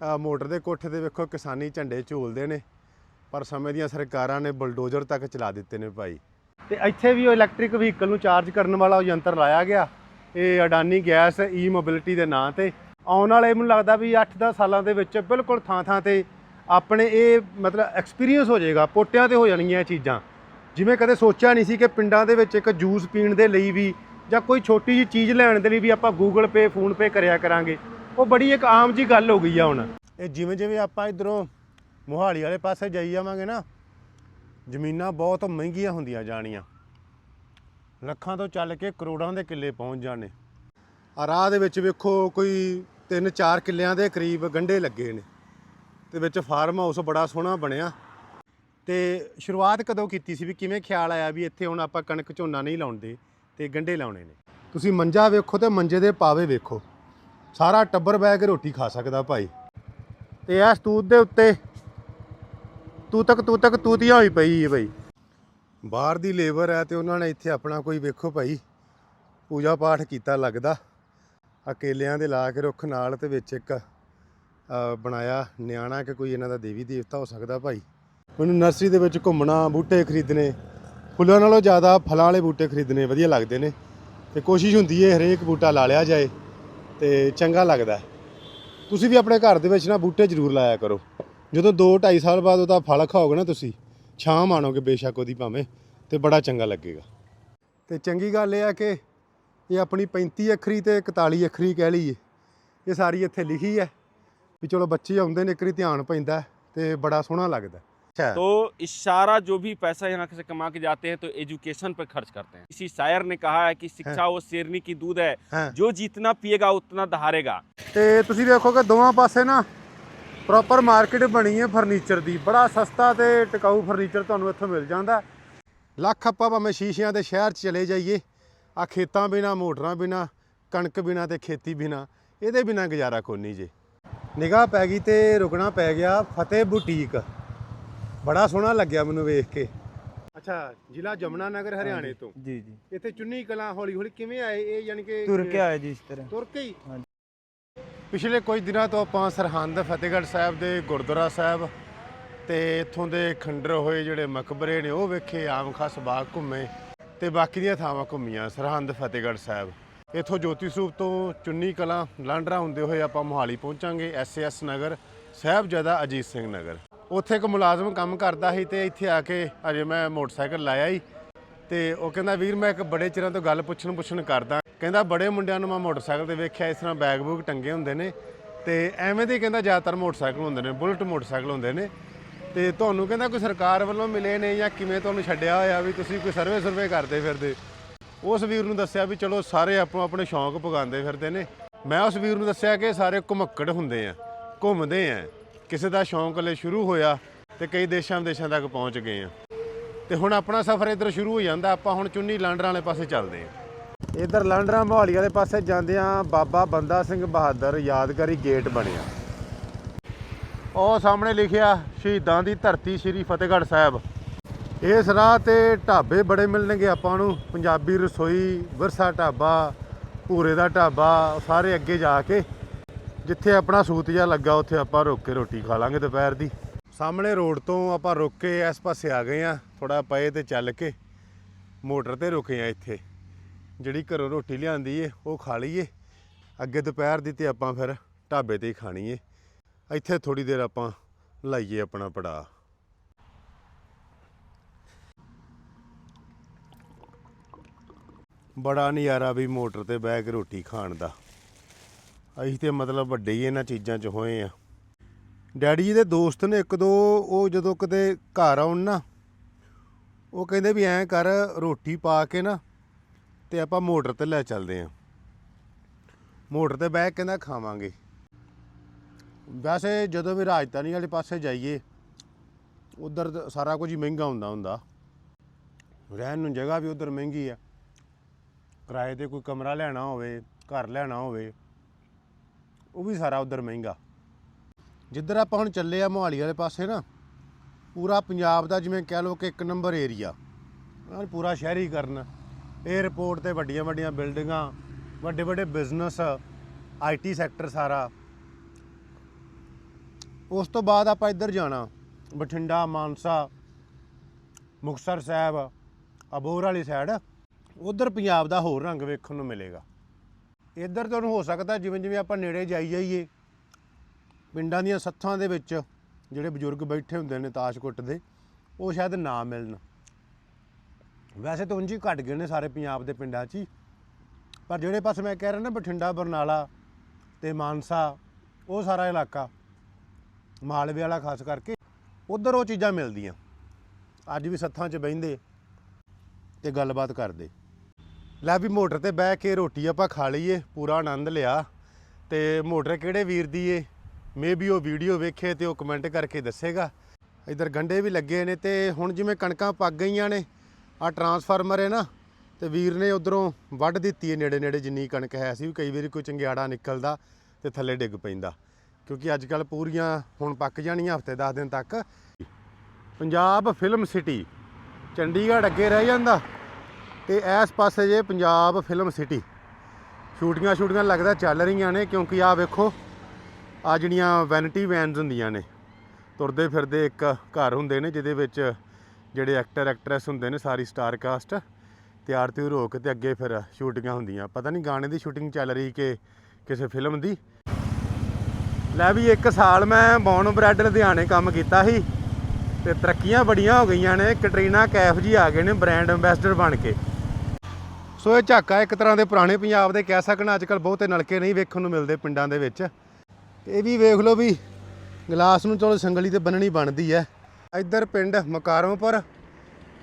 Motor ਦੇ ਕੋਠੇ ਤੇ ਵੇਖੋ ਕਿਸਾਨੀ ਝੰਡੇ ਝੂਲਦੇ ਨੇ, ਪਰ ਸਮੇਂ ਦੀਆਂ ਸਰਕਾਰਾਂ ਨੇ ਬਲਡੋਜ਼ਰ ਤੱਕ ਚਲਾ ਦਿੱਤੇ ਨੇ ਭਾਈ। ਤੇ ਇੱਥੇ ਵੀ ਉਹ ਇਲੈਕਟ੍ਰਿਕ ਵਹੀਕਲ ਨੂੰ ਚਾਰਜ ਕਰਨ ਵਾਲਾ ਉਹ ਯੰਤਰ ਲਾਇਆ ਗਿਆ। ਇਹ ਅਡਾਨੀ ਗੈਸ ਈ ਮੋਬਿਲਿਟੀ ਦੇ ਨਾਂ ਤੇ। ਆਉਣ ਵਾਲੇ ਮੈਨੂੰ ਲੱਗਦਾ ਵੀ 8-10 ਸਾਲਾਂ ਦੇ ਵਿੱਚ ਬਿਲਕੁਲ ਥਾਂ-ਥਾਂ ਤੇ ਆਪਣੇ ਇਹ ਮਤਲਬ ਐਕਸਪੀਰੀਅੰਸ ਹੋ ਜਾਏਗਾ, ਪੋਟਿਆਂ ਤੇ ਹੋ ਜਾਣਗੀਆਂ ਇਹ ਚੀਜ਼ਾਂ। ਜਿਵੇਂ ਕਦੇ ਸੋਚਿਆ ਨਹੀਂ ਸੀ ਕਿ ਪਿੰਡਾਂ ਦੇ ਵਿੱਚ ਇੱਕ ਜੂਸ ਪੀਣ ਦੇ ਲਈ ਵੀ ਜਾਂ ਕੋਈ ਛੋਟੀ ਜੀ ਚੀਜ਼ ਲੈਣ ਦੇ ਲਈ ਵੀ ਆਪਾਂ ਗੂਗਲ ਪੇ ਫੋਨ ਪੇ ਕਰਿਆ ਕਰਾਂਗੇ। ਉਹ ਬੜੀ ਇੱਕ ਆਮ ਜੀ ਗੱਲ ਹੋ ਗਈ ਆ ਹੁਣ। ਇਹ ਜਿਵੇਂ ਜਿਵੇਂ ਆਪਾਂ ਇਧਰੋਂ ਮੋਹਾਲੀ ਵਾਲੇ ਪਾਸੇ ਜਾਈ ਜਾਵਾਂਗੇ ਨਾ, ਜ਼ਮੀਨਾਂ ਬਹੁਤ ਮਹਿੰਗੀਆਂ ਹੁੰਦੀਆਂ ਜਾਣੀਆਂ। ਲੱਖਾਂ ਤੋਂ ਚੱਲ ਕੇ ਕਰੋੜਾਂ ਦੇ ਕਿੱਲੇ ਪਹੁੰਚ ਜਾਣੇ। ਆ ਰਾਹ ਦੇ ਵਿੱਚ ਵੇਖੋ ਕੋਈ 3-4 ਕਿੱਲਿਆਂ ਦੇ ਕਰੀਬ ਗੰਢੇ ਲੱਗੇ ਨੇ। ਤੇ ਵਿੱਚ ਫਾਰਮ ਹਾਊਸ ਬੜਾ ਸੋਹਣਾ ਬਣਿਆ। ਤੇ ਸ਼ੁਰੂਆਤ ਕਦੋਂ ਕੀਤੀ ਸੀ ਵੀ ਕਿਵੇਂ ਖਿਆਲ ਆਇਆ ਵੀ ਇੱਥੇ ਹੁਣ ਆਪਾਂ ਕਣਕ ਝੋਨਾ ਨਹੀਂ ਲਾਉਂਦੇ ਤੇ ਗੰਢੇ ਲਾਉਣੇ ਨੇ? ਤੁਸੀਂ ਮੰਜਾ ਵੇਖੋ ਤੇ ਮੰਜੇ ਦੇ ਪਾਵੇ ਵੇਖੋ। ਸਾਰਾ ਟੱਬਰ ਬਹਿ ਕੇ ਰੋਟੀ ਖਾ ਸਕਦਾ ਭਾਈ। ਤੇ ਇਹ ਸਤੂਤ ਦੇ ਉੱਤੇ ਤੂੰ ਤੱਕ ਤੂੰ ਤੱਕ ਤੂਤੀਆਂ ਹੋਈ ਪਈ ਹੈ ਭਾਈ ਬਾਹਰ ਦੀ ਲੇਬਰ ਹੈ ਤੇ ਉਹਨਾਂ ਨੇ ਇੱਥੇ ਆਪਣਾ ਕੋਈ ਵੇਖੋ ਭਾਈ ਪੂਜਾ ਪਾਠ ਕੀਤਾ ਲੱਗਦਾ। ਅਕੇਲਿਆਂ ਦੇ ਲਾ ਕੇ ਰੁੱਖ ਨਾਲ ਤੇ ਵਿੱਚ ਇੱਕ ਬਣਾਇਆ ਨਿਆਣਾ ਕਿ ਕੋਈ ਇਹਨਾਂ ਦਾ ਦੇਵੀ ਦੇਵਤਾ ਹੋ ਸਕਦਾ ਭਾਈ। ਮੈਨੂੰ ਨਰਸਰੀ ਦੇ ਵਿੱਚ ਘੁੰਮਣਾ ਬੂਟੇ ਖਰੀਦਣੇ ਫੁੱਲਾਂ ਨਾਲੋਂ ਜ਼ਿਆਦਾ ਫਲਾਂ ਵਾਲੇ ਬੂਟੇ ਖਰੀਦਣੇ ਵਧੀਆ ਲੱਗਦੇ ਨੇ। ਤੇ ਕੋਸ਼ਿਸ਼ ਹੁੰਦੀ ਹੈ ਹਰੇਕ ਬੂਟਾ ਲਾ ਲਿਆ ਜਾਏ। ਤੇ ਚੰਗਾ ਲੱਗਦਾ ਤੁਸੀਂ ਵੀ ਆਪਣੇ ਘਰ ਦੇ ਵਿੱਚ ਨਾ ਬੂਟੇ ਜ਼ਰੂਰ ਲਾਇਆ ਕਰੋ। ਜਦੋਂ 2 2.5 ਸਾਲ ਬਾਅਦ ਉਹਦਾ ਫਲ ਖਾਓਗੇ ਨਾ ਤੁਸੀਂ, ਛਾਂ ਮਾਣੋਗੇ ਬੇਸ਼ੱਕ ਉਹਦੀ ਭਾਵੇਂ, ਤੇ ਬੜਾ ਚੰਗਾ ਲੱਗੇਗਾ। ਤੇ ਚੰਗੀ ਗੱਲ ਇਹ ਆ ਕਿ ਇਹ ਆਪਣੀ 35 ਅੱਖਰੀ ਤੇ 41 ਅੱਖਰੀ ਕਹਿ ਲਈਏ, ਇਹ ਸਾਰੀ ਇੱਥੇ ਲਿਖੀ ਹੈ ਵੀ ਚਲੋ ਬੱਚੇ ਆਉਂਦੇ ਨੇ ਇੱਕਰੀ ਧਿਆਨ ਪੈਂਦਾ ਹੈ ਤੇ ਬੜਾ ਸੋਹਣਾ ਲੱਗਦਾ ਹੈ। ਅੱਛਾ तो इस सारा जो भी पैसा यहाँ से कमा के जाते हैं तो एजुकेशन पर खर्च करते हैं इसी शायर ने कहा है कि शिक्षा वो शेरनी की दूध है ਹਾਂ जो जितना पिएगा उतना दहाड़ेगा ਤੇ ਤੁਸੀਂ ਵੇਖੋ ਕਿ ਦੋਵਾਂ ਪਾਸੇ ਨਾ ਪ੍ਰੋਪਰ ਮਾਰਕੀਟ ਬਣੀ ਹੈ ਫਰਨੀਚਰ ਦੀ ਬੜਾ ਸਸਤਾ ਤੇ ਟਿਕਾਊ ਫਰਨੀਚਰ ਤੁਹਾਨੂੰ ਇੱਥੋਂ ਮਿਲ ਜਾਂਦਾ ਹੈ। ਲੱਖ ਆਪਾਂ ਭਾਵੇਂ ਸ਼ੀਸ਼ਿਆਂ ਦੇ ਸ਼ਹਿਰ 'ਚ ਚਲੇ ਜਾਈਏ ਆ ਖੇਤਾਂ ਬਿਨਾ ਮੋਟਰਾਂ ਬਿਨਾ ਕਣਕ ਬਿਨਾ ਤੇ ਖੇਤੀ ਬਿਨਾ ਇਹਦੇ ਬਿਨਾ ਗੁਜ਼ਾਰਾ ਕੋਈ ਨਹੀਂ ਜੇ ਨਿਗਾਹ ਪੈ ਗਈ ਤੇ ਰੁਕਣਾ ਪੈ ਗਿਆ ਫਤਿਹ ਬੁਟੀਕ ਬੜਾ ਸੋਹਣਾ ਲੱਗਿਆ ਮੈਨੂੰ ਵੇਖ ਕੇ। ਅੱਛਾ ਜ਼ਿਲ੍ਹਾ ਜਮਨਾ ਨਗਰ ਹਰਿਆਣੇ ਤੋਂ। ਜੀ ਜੀ। ਇੱਥੇ ਚੁੰਨੀ ਕਲਾਂ ਹੌਲੀ ਹੌਲੀ ਕਿਵੇਂ ਆਏ? ਇਹ ਯਾਨੀ ਕਿ ਤੁਰ ਕੇ ਆਏ ਜੀ ਇਸ ਤਰ੍ਹਾਂ। ਤੁਰ ਕੇ ਹੀ? ਹਾਂਜੀ। ਪਿਛਲੇ ਕੁਝ ਦਿਨਾਂ ਤੋਂ ਆਪਾਂ ਸਰਹੰਦ ਫਤਿਹਗੜ੍ਹ ਸਾਹਿਬ ਦੇ ਗੁਰਦੁਆਰਾ ਸਾਹਿਬ ਤੇ ਇੱਥੋਂ ਦੇ ਖੰਡਰ ਹੋਏ ਜਿਹੜੇ ਮਕਬਰੇ ਨੇ ਉਹ ਵੇਖੇ ਆਮ ਖਾਸ ਬਾਗ ਘੁੰਮੇ ਤੇ ਬਾਕੀ ਦੀਆਂ ਥਾਵਾਂ ਘੁੰਮੀਆਂ ਸਰਹੰਦ ਫਤਿਹਗੜ੍ਹ ਸਾਹਿਬ। ਇੱਥੋਂ ਜੋਤੀ ਸਰੂਪ ਤੋਂ ਚੁੰਨੀ ਕਲਾਂ ਲਾਂਡਰਾ ਹੁੰਦੇ ਹੋਏ ਆਪਾਂ ਮੋਹਾਲੀ ਪਹੁੰਚਾਂਗੇ ਐਸਐਸ ਨਗਰ ਸਾਹਿਬਜ਼ਾਦਾ ਅਜੀਤ ਸਿੰਘ ਨਗਰ। ਉੱਥੇ ਇੱਕ ਮੁਲਾਜ਼ਮ ਕੰਮ ਕਰਦਾ ਸੀ ਤੇ ਇੱਥੇ ਆ ਕੇ ਅਜੇ ਮੈਂ ਮੋਟਰਸਾਈਕਲ ਲਾਇਆ ਹੀ ਤੇ ਉਹ ਕਹਿੰਦਾ, ਵੀਰ, ਮੈਂ ਇੱਕ ਬੜੇ ਚਿਰਾਂ ਤੋਂ ਗੱਲ ਪੁੱਛਣ ਪੁੱਛਣ ਕਰਦਾ। ਕਹਿੰਦਾ, ਬੜੇ ਮੁੰਡਿਆਂ ਨੂੰ ਮੈਂ ਮੋਟਰਸਾਈਕਲ ਤੇ ਵੇਖਿਆ, ਇਸ ਤਰ੍ਹਾਂ ਬੈਗ ਬੂਗ ਟੰਗੇ ਹੁੰਦੇ ਨੇ ਤੇ ਐਵੇਂ ਦੇ ਕਹਿੰਦਾ ਜ਼ਿਆਦਾਤਰ ਮੋਟਰਸਾਈਕਲ ਹੁੰਦੇ ਨੇ, ਬੁਲਟ ਮੋਟਰਸਾਈਕਲ ਹੁੰਦੇ ਨੇ। ਤੇ ਤੁਹਾਨੂੰ ਕਹਿੰਦਾ ਕੋਈ ਸਰਕਾਰ ਵੱਲੋਂ ਮਿਲੇ ਨੇ ਜਾਂ ਕਿਵੇਂ ਤੁਹਾਨੂੰ ਛੱਡਿਆ ਹੋਇਆ ਵੀ ਤੁਸੀਂ ਕੋਈ ਸਰਵੇ ਸਰਵੇ ਕਰਦੇ ਫਿਰਦੇ? ਉਸ ਵੀਰ ਨੂੰ ਦੱਸਿਆ ਵੀ ਚਲੋ ਸਾਰੇ ਆਪੋ ਆਪਣੇ ਸ਼ੌਂਕ ਪਗਾਉਂਦੇ ਫਿਰਦੇ ਨੇ। ਮੈਂ ਉਸ ਵੀਰ ਨੂੰ ਦੱਸਿਆ ਕਿ ਸਾਰੇ ਘੁਮੱਕੜ ਹੁੰਦੇ ਆ, ਘੁੰਮਦੇ ਆ। ਕਿਸੇ ਦਾ ਸ਼ੌਂਕ ਲੈ ਸ਼ੁਰੂ ਹੋਇਆ ਤੇ ਕਈ ਦੇਸ਼ਾਂ ਵਿਦੇਸ਼ਾਂ ਤੱਕ ਪਹੁੰਚ ਗਏ ਆ। ਤੇ ਹੁਣ ਆਪਣਾ ਸਫ਼ਰ ਇੱਧਰ ਸ਼ੁਰੂ ਹੋ ਜਾਂਦਾ, ਆਪਾਂ ਹੁਣ ਚੁੰਨੀ ਲਾਂਡਰਾਂ ਵਾਲੇ ਪਾਸੇ ਚੱਲਦੇ ਆਂ। ਇੱਧਰ ਲਾਂਡਰਾਂ ਮੋਹਾਲੀ ਵਾਲੇ ਪਾਸੇ ਜਾਂਦਿਆਂ ਬਾਬਾ ਬੰਦਾ ਸਿੰਘ ਬਹਾਦਰ ਯਾਦਗਾਰੀ ਗੇਟ ਬਣਿਆ ਉਹ ਸਾਹਮਣੇ ਲਿਖਿਆ, ਸ਼ਹੀਦਾਂ ਦੀ ਧਰਤੀ ਸ੍ਰੀ ਫਤਿਹਗੜ੍ਹ ਸਾਹਿਬ। ਇਸ ਰਾਹ ਤੇ ਢਾਬੇ ਬੜੇ ਮਿਲਣਗੇ ਆਪਾਂ ਨੂੰ, ਪੰਜਾਬੀ ਰਸੋਈ, ਵਿਰਸਾ ਢਾਬਾ, ਭੂਰੇ ਦਾ ਢਾਬਾ ਸਾਰੇ ਅੱਗੇ ਜਾ ਕੇ। ਜਿੱਥੇ ਆਪਣਾ ਸੂਤ ਜਿਹਾ ਲੱਗਾ, ਉੱਥੇ ਆਪਾਂ ਰੁਕ ਕੇ ਰੋਟੀ ਖਾ ਲਾਂਗੇ ਦੁਪਹਿਰ ਦੀ। ਸਾਹਮਣੇ ਰੋਡ ਤੋਂ ਆਪਾਂ ਰੁਕ ਕੇ ਇਸ ਪਾਸੇ ਆ ਗਏ ਆ ਥੋੜਾ ਪਏ ਤੇ ਚੱਲ ਕੇ ਮੋਟਰ ਤੇ ਰੁਕੇ ਆ ਇੱਥੇ। ਜਿਹੜੀ ਘਰੋਂ ਰੋਟੀ ਲਿਆਂਦੀ ਏ, ਉਹ ਖਾ ਲਈਏ। ਅੱਗੇ ਦੁਪਹਿਰ ਦੀ ਤੇ ਆਪਾਂ ਫਿਰ ਢਾਬੇ ਤੇ ਹੀ ਖਾਣੀ ਏ। ਇੱਥੇ ਥੋੜੀ ਦੇਰ ਆਪਾਂ ਲਾਈਏ ਆਪਣਾ ਪੜਾ। ਬੜਾ ਨਜ਼ਾਰਾ ਵੀ ਮੋਟਰ ਤੇ ਬਹਿ ਕੇ ਰੋਟੀ ਖਾਣ ਦਾ। ਅਸੀਂ ਤੇ ਮਤਲਬ ਵੱਡੇ ਹੀ ਇਹਨਾਂ ਚੀਜ਼ਾਂ 'ਚ ਹੋਏ ਆ। ਡੈਡੀ ਜੀ ਦੇ ਦੋਸਤ ਨੇ ਇੱਕ ਦੋ, ਉਹ ਜਦੋਂ ਕਦੇ ਘਰ ਆਉਣ ਨਾ, ਉਹ ਕਹਿੰਦੇ ਵੀ ਐਂ ਕਰ, ਰੋਟੀ ਪਾ ਕੇ ਨਾ ਤੇ ਆਪਾਂ ਮੋਟਰ ਤੇ ਲੈ ਚੱਲਦੇ ਆਂ। ਮੋਟਰ ਤੇ ਬਹਿ ਕੇ ਕਹਿੰਦਾ ਖਾਵਾਂਗੇ। ਵੈਸੇ ਜਦੋਂ ਵੀ ਰਾਜਧਾਨੀ ਵਾਲੇ ਪਾਸੇ ਜਾਈਏ, ਉਧਰ ਸਾਰਾ ਕੁਝ ਹੀ ਮਹਿੰਗਾ ਹੁੰਦਾ ਹੁੰਦਾ। ਰਹਿਣ ਨੂੰ ਜਗ੍ਹਾ ਵੀ ਉਧਰ ਮਹਿੰਗੀ ਆ। ਕਿਰਾਏ ਤੇ ਕੋਈ ਕਮਰਾ ਲੈਣਾ ਹੋਵੇ, ਘਰ ਲੈਣਾ ਹੋਵੇ ਉਹ ਵੀ ਸਾਰਾ ਉਧਰ ਮਹਿੰਗਾ। ਜਿੱਧਰ ਆਪਾਂ ਹੁਣ ਚੱਲੇ ਆ ਮੋਹਾਲੀ ਵਾਲੇ ਪਾਸੇ ਨਾ, ਪੂਰਾ ਪੰਜਾਬ ਦਾ ਜਿਵੇਂ ਕਹਿ ਲਓ ਕਿ ਇੱਕ ਨੰਬਰ ਏਰੀਆ। ਯਾਰ ਪੂਰਾ ਸ਼ਹਿਰੀਕਰਨ 에ਅਰਪੋਰਟ ਤੇ ਵੱਡੀਆਂ ਵੱਡੀਆਂ ਬਿਲਡਿੰਗਾਂ ਵੱਡੇ ਵੱਡੇ ਬਿਜ਼ਨਸ ਆਈਟੀ ਸੈਕਟਰ ਸਾਰਾ। ਉਸ ਤੋਂ ਬਾਅਦ ਆਪਾਂ ਇੱਧਰ ਜਾਣਾ, ਬਠਿੰਡਾ, ਮਾਨਸਾ, ਮੁਕਤਸਰ ਸਾਹਿਬ, ਅਬੋਹਰ ਵਾਲੀ ਸਾਈਡ ਉਧਰ ਪੰਜਾਬ ਦਾ ਹੋਰ ਰੰਗ ਵੇਖਣ ਨੂੰ ਮਿਲੇਗਾ। ਇੱਧਰ ਤੁਹਾਨੂੰ ਹੋ ਸਕਦਾ ਜਿਵੇਂ ਜਿਵੇਂ ਆਪਾਂ ਨੇੜੇ ਜਾਈ ਜਾਈਏ, ਪਿੰਡਾਂ ਦੀਆਂ ਸੱਥਾਂ ਦੇ ਵਿੱਚ ਜਿਹੜੇ ਬਜ਼ੁਰਗ ਬੈਠੇ ਹੁੰਦੇ ਨੇ ਤਾਸ਼ ਕੁੱਟਦੇ ਉਹ ਸ਼ਾਇਦ ਨਾ ਮਿਲਣ। ਵੈਸੇ ਤਾਂ ਉਂਝ ਹੀ ਘਟ ਗਏ ਨੇ ਸਾਰੇ ਪੰਜਾਬ ਦੇ ਪਿੰਡਾਂ 'ਚ ਹੀ। ਪਰ ਜਿਹੜੇ ਪਾਸੇ ਮੈਂ ਕਹਿ ਰਿਹਾ ਨਾ ਬਠਿੰਡਾ, ਬਰਨਾਲਾ ਤੇ ਮਾਨਸਾ, ਉਹ ਸਾਰਾ ਇਲਾਕਾ, ਮਾਲਵੇ ਵਾਲਾ ਖਾਸ ਕਰਕੇ, ਉਧਰ ਉਹ ਚੀਜ਼ਾਂ ਮਿਲਦੀਆਂ। ਅੱਜ ਵੀ ਸੱਥਾਂ 'ਚ ਬਹਿੰਦੇ ਤੇ ਗੱਲਬਾਤ ਕਰਦੇ। ਲੈ ਵੀ ਮੋਟਰ ਤੇ ਬਹਿ ਕੇ ਰੋਟੀ ਆਪਾਂ ਖਾ ਲਈਏ, ਪੂਰਾ ਆਨੰਦ ਲਿਆ। ਤੇ ਮੋਟਰ ਕਿਹੜੇ ਵੀਰ ਦੀ ਏ? ਮੇਬੀ ਉਹ ਵੀਡੀਓ ਵੇਖੇ ਤੇ ਉਹ ਕਮੈਂਟ ਕਰਕੇ ਦੱਸੇਗਾ। ਇਧਰ ਗੰਡੇ ਵੀ ਲੱਗੇ ਨੇ ਤੇ ਹੁਣ ਜਿਵੇਂ ਕਣਕਾਂ ਪੱਕ ਗਈਆਂ ਨੇ ਆ ਟਰਾਂਸਫਾਰਮਰ ਹੈ ਨਾ, ਤੇ ਵੀਰ ਨੇ ਉਧਰੋਂ ਵੱਢ ਦਿੱਤੀ ਹੈ ਨੇੜੇ ਨੇੜੇ ਜਿੰਨੀ ਕਣਕ ਹੈ ਸੀ, ਵੀ ਕਈ ਵਾਰੀ ਕੋਈ ਚੰਗਿਆੜਾ ਨਿਕਲਦਾ ਤੇ ਥੱਲੇ ਡਿੱਗ ਪੈਂਦਾ। ਕਿਉਂਕਿ ਅੱਜ ਕੱਲ ਪੂਰੀਆਂ ਹੁਣ ਪੱਕ ਜਾਣੀਆਂ ਹਫ਼ਤੇ 10 ਦਿਨ ਤੱਕ। ਪੰਜਾਬ ਫਿਲਮ ਸਿਟੀ, ਚੰਡੀਗੜ੍ਹ ਅੱਗੇ ਰਹਿ ਜਾਂਦਾ। ਤੇ ਇਸ ਪਾਸੇ ਜੇ ਪੰਜਾਬ ਫਿਲਮ ਸਿਟੀ। ਸ਼ੂਟਿੰਗਾਂ ਸ਼ੂਟਿੰਗਾਂ ਲੱਗਦਾ ਚੱਲ ਰਹੀਆਂ ਨੇ ਕਿਉਂਕਿ ਆਹ ਵੇਖੋ ਆ ਜਿਹੜੀਆਂ ਵੈਨਿਟੀ ਵੈਨਸ ਹੁੰਦੀਆਂ ਨੇ, ਤੁਰਦੇ ਫਿਰਦੇ ਇੱਕ ਘਰ ਹੁੰਦੇ ਨੇ ਜਿਹਦੇ ਵਿੱਚ ਜਿਹੜੇ ਐਕਟਰ ਐਕਟਰੈਸ ਹੁੰਦੇ ਨੇ ਸਾਰੀ ਸਟਾਰ ਕਾਸਟ ਤਿਆਰ ਤਿਉਰ ਹੋ ਕੇ ਤੇ ਅੱਗੇ ਫਿਰ ਸ਼ੂਟਿੰਗਾਂ ਹੁੰਦੀਆਂ। ਪਤਾ ਨਹੀਂ ਗਾਣੇ ਦੀ ਸ਼ੂਟਿੰਗ ਚੱਲ ਰਹੀ ਕਿ ਕਿਸੇ ਫਿਲਮ ਦੀ। ਲੈ ਵੀ ਇੱਕ ਸਾਲ ਮੈਂ ਬੌਨ ਬ੍ਰੈਡ ਲੁਧਿਆਣੇ ਕੰਮ ਕੀਤਾ ਸੀ ਤੇ ਤਰੱਕੀਆਂ ਬੜੀਆਂ ਹੋ ਗਈਆਂ ਨੇ। ਕੈਟਰੀਨਾ ਕੈਫ ਜੀ ਆ ਗਏ ਨੇ ਬ੍ਰਾਂਡ ਐਂਬੈਸਡਰ ਬਣ ਕੇ। ਸੋ ਇਹ ਝਾਕਾ ਇੱਕ ਤਰ੍ਹਾਂ ਦੇ ਪੁਰਾਣੇ ਪੰਜਾਬ ਦੇ ਕਹਿ ਸਕਣਾ, ਅੱਜ ਕੱਲ ਬਹੁਤੇ ਨਲਕੇ ਨਹੀਂ ਵੇਖਣ ਨੂੰ ਮਿਲਦੇ ਪਿੰਡਾਂ ਦੇ ਵਿੱਚ। ਇਹ ਵੀ ਵੇਖ ਲਓ ਵੀ ਗਲਾਸ ਨੂੰ ਚਲੋ ਸੰਗਲੀ ਤੇ ਬੰਨਣੀ ਬਣਦੀ ਹੈ। ਇੱਧਰ ਪਿੰਡ ਮਕਾਰੋਂਪੁਰ,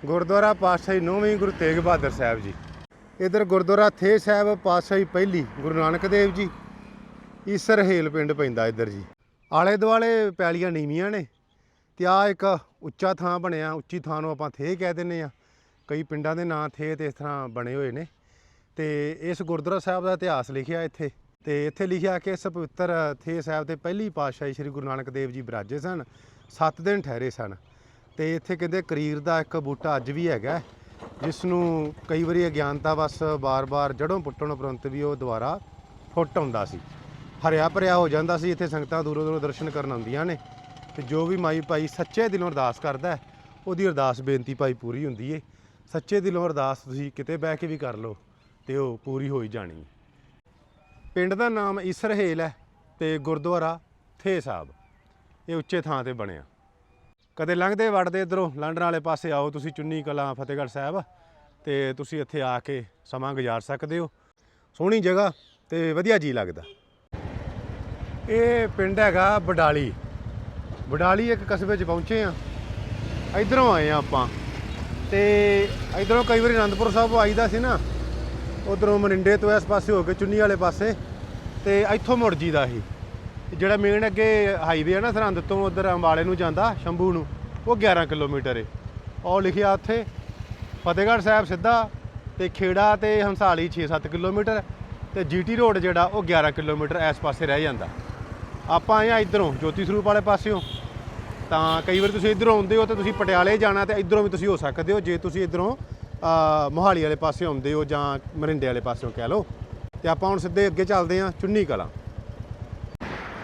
ਗੁਰਦੁਆਰਾ ਪਾਤਸ਼ਾਹੀ ਨੌਵੀਂ ਗੁਰੂ ਤੇਗ ਬਹਾਦਰ ਸਾਹਿਬ ਜੀ। ਇੱਧਰ ਗੁਰਦੁਆਰਾ ਥੇ ਸਾਹਿਬ ਪਾਤਸ਼ਾਹੀ ਪਹਿਲੀ ਗੁਰੂ ਨਾਨਕ ਦੇਵ ਜੀ। ਈਸਰ ਹੇਲ ਪਿੰਡ ਪੈਂਦਾ ਇੱਧਰ ਜੀ। ਆਲੇ ਦੁਆਲੇ ਪੈਲੀਆਂ ਨੀਵੀਆਂ ਨੇ ਤੇ ਆ ਇੱਕ ਉੱਚਾ ਥਾਂ ਬਣਿਆ, ਉੱਚੀ ਥਾਂ ਨੂੰ ਆਪਾਂ ਥੇ ਕਹਿ ਦਿੰਨੇ ਆ ਕਈ ਪਿੰਡਾਂ ਦੇ ਨਾਂ ਥੇ ਤੇ ਇਸ ਤਰ੍ਹਾਂ ਬਣੇ ਹੋਏ ਨੇ। ਤੇ ਇਸ ਗੁਰਦੁਆਰਾ ਸਾਹਿਬ ਦਾ ਇਤਿਹਾਸ ਲਿਖਿਆ ਇੱਥੇ। ਤੇ ਇੱਥੇ ਲਿਖਿਆ ਕਿ ਇਸ ਪਵਿੱਤਰ ਥੇ ਸਾਹਿਬ ਦੇ ਪਹਿਲੀ ਪਾਤਸ਼ਾਹੀ ਸ੍ਰੀ ਗੁਰੂ ਨਾਨਕ ਦੇਵ ਜੀ ਬਿਰਾਜੇ ਸਨ 7 ਦਿਨ ਠਹਿਰੇ ਸਨ। ਤੇ ਇੱਥੇ ਕਹਿੰਦੇ ਕਰੀਰ ਦਾ ਇੱਕ ਬੂਟਾ ਅੱਜ ਵੀ ਹੈਗਾ ਜਿਸ ਨੂੰ ਕਈ ਵਾਰੀ ਅਗਿਆਨਤਾ ਵਸ ਬਾਰ-ਬਾਰ ਜੜੋਂ ਪੁੱਟਣ ਉਪਰੰਤ ਵੀ ਉਹ ਦੁਬਾਰਾ ਫੁੱਟ ਆਉਂਦਾ ਸੀ। ਹਰਿਆ ਭਰਿਆ ਹੋ ਜਾਂਦਾ ਸੀ, ਇੱਥੇ ਸੰਗਤਾਂ ਦੂਰੋਂ ਦੂਰੋਂ ਦਰਸ਼ਨ ਕਰਨ ਆਉਂਦੀਆਂ ਨੇ। ਤੇ ਜੋ ਵੀ ਮਾਈ ਭਾਈ ਸੱਚੇ ਦਿਲੋਂ ਅਰਦਾਸ ਕਰਦਾ ਉਹਦੀ ਅਰਦਾਸ ਬੇਨਤੀ ਭਾਈ ਪੂਰੀ ਹੁੰਦੀ ਏ। ਸੱਚੇ ਦਿਲੋਂ ਅਰਦਾਸ ਤੁਸੀਂ ਕਿਤੇ ਬਹਿ ਕੇ ਵੀ ਕਰ ਲਓ ਤੇ ਉਹ ਪੂਰੀ ਹੋਈ ਜਾਣੀ ਪਿੰਡ ਦਾ ਨਾਮ ਇਸਰਹੇਲ ਹੈ ਤੇ ਗੁਰਦੁਆਰਾ ਥੇ ਸਾਹਿਬ। ਇਹ ਉੱਚੇ ਥਾਂ ਤੇ ਬਣਿਆ। ਕਦੇ ਲੰਘਦੇ ਵੜਦੇ ਇਧਰੋਂ, ਲੰਡਨ ਵਾਲੇ ਪਾਸੇ ਆਓ, ਤੁਸੀਂ ਚੁੰਨੀ ਕਲਾਂ ਫਤਿਹਗੜ੍ਹ ਸਾਹਿਬ ਤੇ ਤੁਸੀਂ ਇੱਥੇ ਆ ਕੇ ਸਮਾਂ ਗੁਜ਼ਾਰ ਸਕਦੇ ਹੋ। ਸੋਹਣੀ ਜਗ੍ਹਾ ਤੇ ਵਧੀਆ ਜੀ ਲੱਗਦਾ। ਇਹ ਪਿੰਡ ਹੈਗਾ ਬਡਾਲੀ। ਬਡਾਲੀ ਇੱਕ ਕਸਬੇ 'ਚ ਪਹੁੰਚੇ ਆ ਇਧਰੋਂ ਆਏ ਆ ਆਪਾਂ। ਤੇ ਇਧਰੋਂ ਕਈ ਵਾਰੀ ਅਨੰਦਪੁਰ ਸਾਹਿਬ ਆਈਦਾ ਸੀ ਨਾ, ਉਧਰੋਂ ਮਰਿੰਡੇ ਤੋਂ ਇਸ ਪਾਸੇ ਹੋ ਕੇ ਚੁੰਨੀ ਵਾਲੇ ਪਾਸੇ, ਤੇ ਇੱਥੋਂ ਮੁੜ ਜੀਦਾ ਸੀ। ਜਿਹੜਾ ਮੇਨ ਅੱਗੇ ਹਾਈਵੇ ਹੈ ਨਾ ਸਰਹੰਦ ਤੋਂ, ਉਧਰ ਅੰਬਾਲੇ ਨੂੰ ਜਾਂਦਾ, ਸ਼ੰਭੂ ਨੂੰ, ਉਹ 11 ਕਿਲੋਮੀਟਰ ਏ। ਉਹ ਲਿਖਿਆ ਉੱਥੇ, ਫਤਿਹਗੜ੍ਹ ਸਾਹਿਬ ਸਿੱਧਾ ਤੇ ਖੇੜਾ ਤੇ ਹੰਸਾਲੀ 6-7 ਕਿਲੋਮੀਟਰ, ਤੇ ਜੀਟੀ ਰੋਡ ਜਿਹੜਾ ਉਹ 11 ਕਿਲੋਮੀਟਰ ਇਸ ਪਾਸੇ ਰਹਿ ਜਾਂਦਾ। ਆਪਾਂ ਆਏ ਆ ਇਧਰੋਂ, ਜੋਤੀ ਸਰੂਪ ਵਾਲੇ ਪਾਸਿਓਂ। ਤਾਂ ਕਈ ਵਾਰ ਤੁਸੀਂ ਇਧਰੋਂ ਆਉਂਦੇ ਹੋ ਤੇ ਤੁਸੀਂ ਪਟਿਆਲੇ ਜਾਣਾ ਤੇ ਇਧਰੋਂ ਵੀ ਤੁਸੀਂ ਹੋ ਸਕਦੇ ਹੋ। ਜੇ ਤੁਸੀਂ ਇਧਰੋਂ ਮੋਹਾਲੀ ਵਾਲੇ ਪਾਸੇ ਆਉਂਦੇ ਹੋ ਜਾਂ ਮਰਿੰਡੇ ਵਾਲੇ ਪਾਸਿਓਂ ਕਹਿ ਲਓ। ਤੇ ਆਪਾਂ ਹੁਣ ਸਿੱਧੇ ਅੱਗੇ ਚੱਲਦੇ ਹਾਂ, ਚੁੰਨੀ ਕਲਾਂ।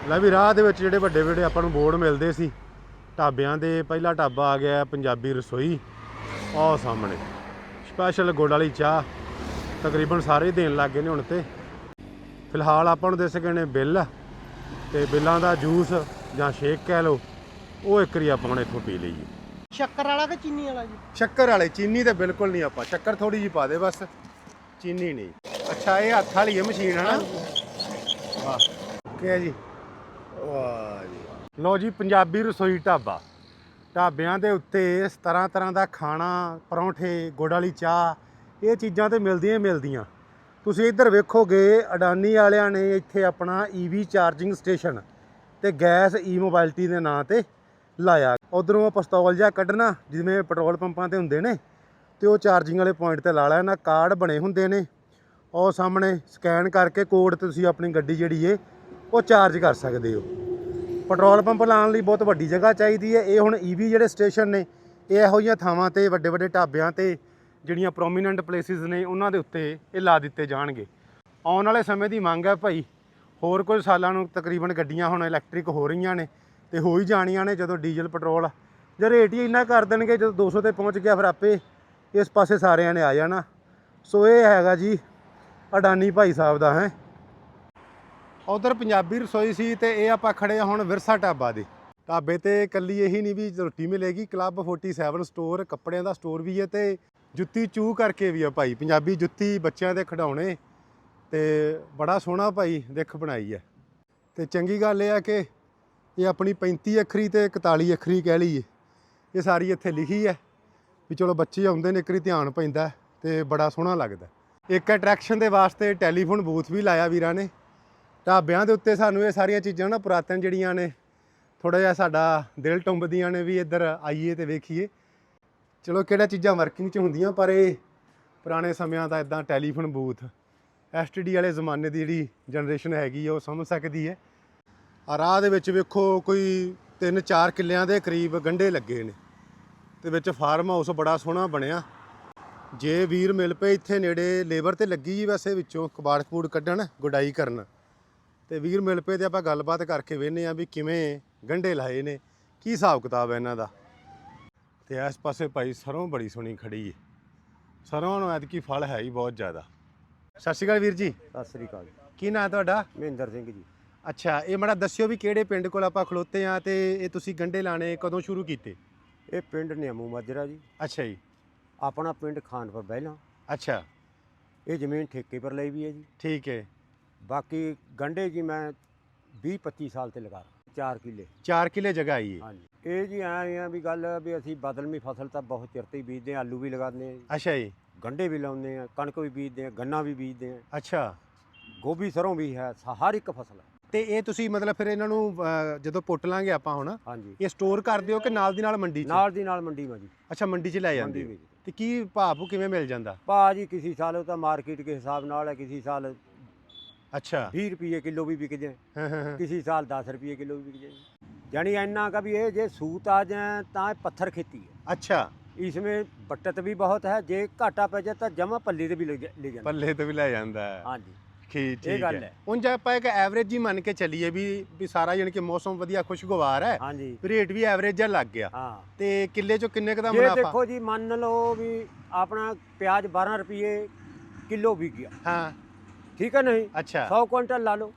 ਲੈ ਵੀ ਰਾਹ ਦੇ ਵਿੱਚ ਜਿਹੜੇ ਵੱਡੇ ਵੱਡੇ ਆਪਾਂ ਨੂੰ ਬੋਰਡ ਮਿਲਦੇ ਸੀ, ਢਾਬਿਆਂ ਦੇ, ਪਹਿਲਾ ਢਾਬਾ ਆ ਗਿਆ ਪੰਜਾਬੀ ਰਸੋਈ। ਉਹ ਸਾਹਮਣੇ ਸਪੈਸ਼ਲ ਗੁੜ ਵਾਲੀ ਚਾਹ, ਤਕਰੀਬਨ ਸਾਰੇ ਦੇਣ ਲੱਗ ਗਏ ਨੇ ਹੁਣ ਤੇ। ਫਿਲਹਾਲ ਆਪਾਂ ਨੂੰ ਦੇ ਸਕੇ ਨੇ ਬਿੱਲ, ਤੇ ਬਿੱਲਾਂ ਦਾ ਜੂਸ ਜਾਂ ਸ਼ੇਕ ਕਹਿ ਲਓ। ਉਹ ਇੱਕ ਵਾਰੀ ਆਪਾਂ ਹੁਣ ਇੱਥੋਂ ਪੀ ਲਈਏ। ਸ਼ੱਕਰ ਵਾਲਾ ਕਿ ਚੀਨੀ ਵਾਲਾ ਜੀ? ਸ਼ੱਕਰ ਵਾਲੇ ਚੀਨੀ ਤੇ ਬਿਲਕੁਲ ਨਹੀਂ ਆਪਾਂ। ਸ਼ੱਕਰ ਥੋੜੀ ਜੀ ਪਾ ਦੇ ਬਸ। ਚੀਨੀ ਨਹੀਂ। ਅੱਛਾ ਇਹ ਹੱਥ ਵਾਲੀ ਹੈ ਮਸ਼ੀਨ ਹਨਾ? ਵਾਹ। ਕੀ ਹੈ ਜੀ। ਵਾਹ ਜੀ ਲੋ ਜੀ ਪੰਜਾਬੀ ਰਸੋਈ ਢਾਬਾ। ਢਾਬਿਆਂ ਦੇ ਉੱਤੇ ਤਰ੍ਹਾਂ ਤਰ੍ਹਾਂ ਦਾ ਖਾਣਾ ਪਰੌਂਠੇ ਗੁੜ ਵਾਲੀ ਚਾਹ ਇਹ ਚੀਜ਼ਾਂ ਤੇ ਮਿਲਦੀਆਂ ਮਿਲਦੀਆਂ। ਤੁਸੀਂ ਇੱਧਰ ਵੇਖੋਗੇ ਅਡਾਨੀ ਵਾਲਿਆਂ ਨੇ ਇੱਥੇ ਆਪਣਾ ਈਵੀ ਚਾਰਜਿੰਗ ਸਟੇਸ਼ਨ ਤੇ ਗੈਸ ਈ ਮੋਬਾਇਲਟੀ ਦੇ ਨਾਂ ਤੇ ਲਾਇਆ। ਉਧਰੋਂ ਪਿਸਤੌਲ ਜਿਹਾ ਕੱਢਣਾ, ਜਿਵੇਂ ਪੈਟਰੋਲ ਪੰਪਾਂ ਤੇ ਹੁੰਦੇ ਨੇ, ਤੇ ਉਹ ਚਾਰਜਿੰਗ ਵਾਲੇ ਪੁਆਇੰਟ ਤੇ ਲਾ ਲੈਣਾ ਕਾਰਡ ਬਣੇ ਹੁੰਦੇ ਨੇ। ਉਹ ਸਾਹਮਣੇ ਸਕੈਨ ਕਰਕੇ ਕੋਡ ਤੇ ਤੁਸੀਂ ਆਪਣੀ ਗੱਡੀ ਜਿਹੜੀ ਏ, ਉਹ ਚਾਰਜ ਕਰ ਸਕਦੇ ਹੋ। ਪੈਟਰੋਲ ਪੰਪ ਲਾਉਣ ਲਈ ਬਹੁਤ ਵੱਡੀ ਜਗ੍ਹਾ ਚਾਹੀਦੀ ਹੈ ਇਹ ਹੁਣ ਈਵੀ ਜਿਹੜੇ ਸਟੇਸ਼ਨ ਨੇ, ਇਹ ਇਹੋ ਜਿਹੀਆਂ ਥਾਵਾਂ ਤੇ ਵੱਡੇ ਵੱਡੇ ਢਾਬਿਆਂ ਤੇ ਜਿਹੜੀਆਂ ਪ੍ਰੋਮੀਨੈਂਟ ਪਲੇਸਿਸ ਨੇ, ਉਹਨਾਂ ਦੇ ਉੱਤੇ ਇਹ ਲਾ ਦਿੱਤੇ ਜਾਣਗੇ। ਆਉਣ ਵਾਲੇ ਸਮੇਂ ਦੀ ਮੰਗ ਹੈ ਭਾਈ, ਹੋਰ ਕੁਝ ਸਾਲਾਂ ਨੂੰ ਤਕਰੀਬਨ ਗੱਡੀਆਂ ਹੁਣ ਇਲੈਕਟ੍ਰਿਕ ਹੋ ਰਹੀਆਂ ਨੇ। ਤੇ ਹੋ ਹੀ ਜਾਣੀਆਂ ਨੇ ਜਦੋਂ ਡੀਜ਼ਲ, ਪੈਟਰੋਲ ਜੇ ਰੇਟ ਹੀ ਇੰਨਾ ਕਰ ਦੇਣਗੇ, ਜਦੋਂ 200 ਤੇ ਪਹੁੰਚ ਗਿਆ ਫਿਰ ਆਪੇ ਇਸ ਪਾਸੇ ਸਾਰਿਆਂ ਨੇ ਆ ਜਾਣਾ। ਸੋ ਇਹ ਹੈਗਾ ਜੀ, ਅਡਾਨੀ ਭਾਈ ਸਾਹਿਬ ਦਾ, ਹੈ। ਉਧਰ ਪੰਜਾਬੀ ਰਸੋਈ ਸੀ ਤੇ ਇਹ ਆਪਾਂ ਖੜੇ ਹਾਂ ਹੁਣ ਵਿਰਸਾ ਢਾਬਾ ਦੇ। ਢਾਬੇ ਤੇ ਇਕੱਲੀ ਇਹੀ ਨਹੀਂ ਵੀ ਰੋਟੀ ਮਿਲੇਗੀ, ਕਲੱਬ 47 ਸਟੋਰ ਕੱਪੜਿਆਂ ਦਾ ਸਟੋਰ ਵੀ ਹੈ ਤੇ ਜੁੱਤੀ ਚੂ ਕਰਕੇ ਵੀ ਆ ਭਾਈ। ਪੰਜਾਬੀ ਜੁੱਤੀ ਬੱਚਿਆਂ ਦੇ ਖਿਡੌਣੇ ਤੇ ਬੜਾ ਸੋਹਣਾ ਭਾਈ, ਦਿੱਖ ਬਣਾਈ ਹੈ। ਤੇ ਚੰਗੀ ਗੱਲ ਇਹ ਆ ਕਿ ਇਹ ਆਪਣੀ 35 ਅੱਖਰੀ ਤੇ 41 ਅੱਖਰੀ ਕਹਿ ਲਈਏ। ਇਹ ਸਾਰੀ ਇੱਥੇ ਲਿਖੀ ਹੈ ਵੀ ਚਲੋ ਬੱਚੇ ਆਉਂਦੇ ਨੇ ਇੱਕਰੀ ਧਿਆਨ ਪੈਂਦਾ ਤੇ ਬੜਾ ਸੋਹਣਾ ਲੱਗਦਾ ਇੱਕ ਅਟਰੈਕਸ਼ਨ ਦੇ ਵਾਸਤੇ ਟੈਲੀਫੋਨ ਬੂਥ ਵੀ ਲਾਇਆ ਵੀਰਾਂ ਨੇ। ਢਾਬਿਆਂ ਦੇ ਉੱਤੇ ਸਾਨੂੰ ਇਹ ਸਾਰੀਆਂ ਚੀਜ਼ਾਂ ਨਾ ਪੁਰਾਤਨ ਜਿਹੜੀਆਂ ਨੇ ਥੋੜਾ ਜਿਹਾ ਸਾਡਾ ਦਿਲ ਟੁੰਬਦੀਆਂ ਨੇ ਵੀ ਇੱਧਰ ਆਈਏ ਤੇ ਵੇਖੀਏ। ਚਲੋ ਕਿਹੜਾ ਚੀਜ਼ਾਂ ਵਰਕਿੰਗ 'ਚ ਹੁੰਦੀਆਂ, ਪਰ ਇਹ ਪੁਰਾਣੇ ਸਮਿਆਂ ਦਾ ਇਦਾਂ ਟੈਲੀਫੋਨ ਬੂਥ ਐਸਟੀਡੀ ਵਾਲੇ ਜ਼ਮਾਨੇ ਦੀ ਜਿਹੜੀ ਜਨਰੇਸ਼ਨ ਹੈਗੀ ਆ, ਉਹ ਸਮਝ ਸਕਦੀ ਹੈ। ਆ ਰਾਹ ਦੇ ਵਿੱਚ ਵੇਖੋ ਕੋਈ 3-4 ਕਿੱਲਿਆਂ ਦੇ ਕਰੀਬ ਗੰਢੇ ਲੱਗੇ ਨੇ। ਤੇ ਵਿੱਚ ਫਾਰਮ ਹਾਊਸ ਬੜਾ ਸੋਹਣਾ ਬਣਿਆ। ਜੇ ਵੀਰ ਮਿਲ ਪਏ ਇੱਥੇ ਨੇੜੇ ਲੇਬਰ ਤੇ ਲੱਗੀ ਜੀ ਵੈਸੇ ਵਿੱਚੋਂ ਕਬਾੜ ਕਬੂੜ ਕੱਢਣ ਗੁਡਾਈ ਕਰਨ। ਤੇ ਵੀਰ ਮਿਲ ਪਏ ਤੇ ਆਪਾਂ ਗੱਲਬਾਤ ਕਰਕੇ ਵੇਖਨੇ ਆ ਵੀ ਕਿਵੇਂ ਗੰਢੇ ਲਾਏ ਨੇ। ਕੀ ਹਿਸਾਬ ਕਿਤਾਬ ਹੈ ਇਹਨਾਂ ਦਾ? ਤੇ ਇਸ ਪਾਸੇ ਭਾਈ ਸਰੋਂ ਬੜੀ ਸੋਹਣੀ ਖੜੀ ਏ। ਸਰੋਂ ਨੂੰ ਐਤਕੀ ਫਲ ਹੈ ਹੀ ਬਹੁਤ ਜ਼ਿਆਦਾ। ਸਤਿ ਸ਼੍ਰੀ ਅਕਾਲ ਵੀਰ ਜੀ। ਸਤਿ ਸ੍ਰੀ ਅਕਾਲ ਕੀ ਨਾਂ ਤੁਹਾਡਾ? ਮਹਿੰਦਰ ਸਿੰਘ ਜੀ। ਅੱਛਾ ਇਹ ਮੜਾ ਦੱਸਿਓ ਵੀ ਕਿਹੜੇ ਪਿੰਡ ਕੋਲ ਆਪਾਂ ਖਲੋਤੇ ਆ ਤੇ ਇਹ ਤੁਸੀਂ ਗੰਢੇ ਲਾਣੇ ਕਦੋਂ ਸ਼ੁਰੂ ਕੀਤੇ? ਇਹ ਪਿੰਡ ਨਿਆਮੂ ਮਾਜਰਾ ਜੀ। ਅੱਛਾ ਜੀ। ਆਪਣਾ ਪਿੰਡ ਖਾਨਪੁਰ ਬਹਿਲਾ। ਅੱਛਾ। ਇਹ ਜ਼ਮੀਨ ਠੇਕੇ ਪਰ ਲਈ ਵੀ ਹੈ ਜੀ। ਠੀਕ ਹੈ। ਬਾਕੀ ਗੰਡੇ ਜੀ ਮੈਂ 20 25 ਸਾਲ ਤੇ ਲਗਾ 4 ਕਿੱਲੇ। 4 ਕਿਲੇ ਜਗ੍ਹਾ ਆਈ ਹੈ ਹਾਂਜੀ। ਇਹ ਜੀ ਐਂ ਆ ਵੀ ਗੱਲ ਵੀ ਅਸੀਂ ਬਦਲਮੀ ਫਸਲ ਤਾਂ ਬਹੁਤ ਚਿਰ ਤੇ ਹੀ ਬੀਜਦੇ ਹਾਂ ਆਲੂ ਵੀ ਲਗਾਉਂਦੇ ਹਾਂ ਜੀ, ਅੱਛਾ ਜੀ। ਗੰਡੇ ਵੀ ਲਾਉਂਦੇ ਆ ਕਣਕ ਵੀ ਬੀਜਦੇ ਆ ਗੰਨਾ ਵੀ ਬੀਜਦੇ ਆ ਅੱਛਾ। ਗੋਭੀ ਸਰੋਂ ਵੀ ਹੈ ਸ- ਹਰ ਇੱਕ ਫਸਲ ਹੈ। ਤੇ ਇਹ ਤੁਸੀਂ ਮਤਲਬ ਫਿਰ ਇਹਨਾਂ ਨੂੰ ਅਹ, ਜਦੋਂ ਪੁੱਟ ਲਾਂਗੇ ਆਪਾਂ ਹੁਣ ਹਾਂਜੀ ਇਹ ਸਟੋਰ ਕਰ ਦਿਓ ਕਿ ਨਾਲ ਦੀ ਨਾਲ ਮੰਡੀ 'ਚ ਨਾਲ ਦੀ ਨਾਲ ਮੰਡੀ ਮਾ ਜੀ ਅੱਛਾ ਮੰਡੀ 'ਚ ਲੈ ਜਾਂਦੇ ਮੰਡੀ ਹੋ ਵਿੱਚ ਤੇ ਕੀ ਭਾਅ ਕਿਵੇਂ ਮਿਲ ਜਾਂਦਾ ਭਾਅ ਜੀ ਕਿਸੇ ਸਾਲ ਉਹ ਤਾਂ ਮਾਰਕੀਟ ਦੇ ਹਿਸਾਬ ਨਾਲ ਹੈ ਕਿਸੇ ਸਾਲ ਅੱਛਾ 20 ਰੁਪਏ ਕਿਲੋ ਵੀ ਵਿਕਦੇ ਆ ਹਾਂ ਹਾਂ ਹਾਂ ਕਿਸੇ ਸਾਲ 10 ਰੁਪਏ ਕਿਲੋ ਵੀ ਵਿਕ ਜਾਏ ਯਾਨੀ ਇੰਨਾ का भी ये जे सूत आ जाए ता पत्थर खेती है ਅੱਛਾ इसमें बट्टत भी बहुत है जे घाटा पै जाए तो जमा पल्ली ते भी ले जा- ले जाना ਪੱਲੇ ਤੇ ਵੀ ਲੈ ਜਾਂਦਾ ਹੈ हाँ जी ਠੀਕ ਠੀਕ ਗੱਲ ਹੈ ਹੈ। ਉਂਝ ਆਪਾਂ ਇੱਕ ਐਵਰੇਜ ਹੀ ਮੰਨ ਕੇ ਚੱਲੀਏ ਵੀ ਵੀ ਸਾਰਾ ਜਾਣੀ ਕਿ ਮੌਸਮ ਵਧੀਆ ਖੁਸ਼ਗਵਾਰ ਹੈ हाँ जी ਰੇਟ ਵੀ ਐਵਰੇਜ ਜਿਹਾ ਲੱਗ ਗਿਆ हाँ ਤੇ ਕਿੱਲੇ 'ਚੋਂ ਕਿੰਨੇ ਕੁ ਦਾ ये ਮੁਨਾਫਾ देखो जी मान लो भी अपना प्याज 12 रुपये किलो बिक गया ਹਾਂ ठीक है नहीं ਅੱਛਾ सौ क्विंटल ला लो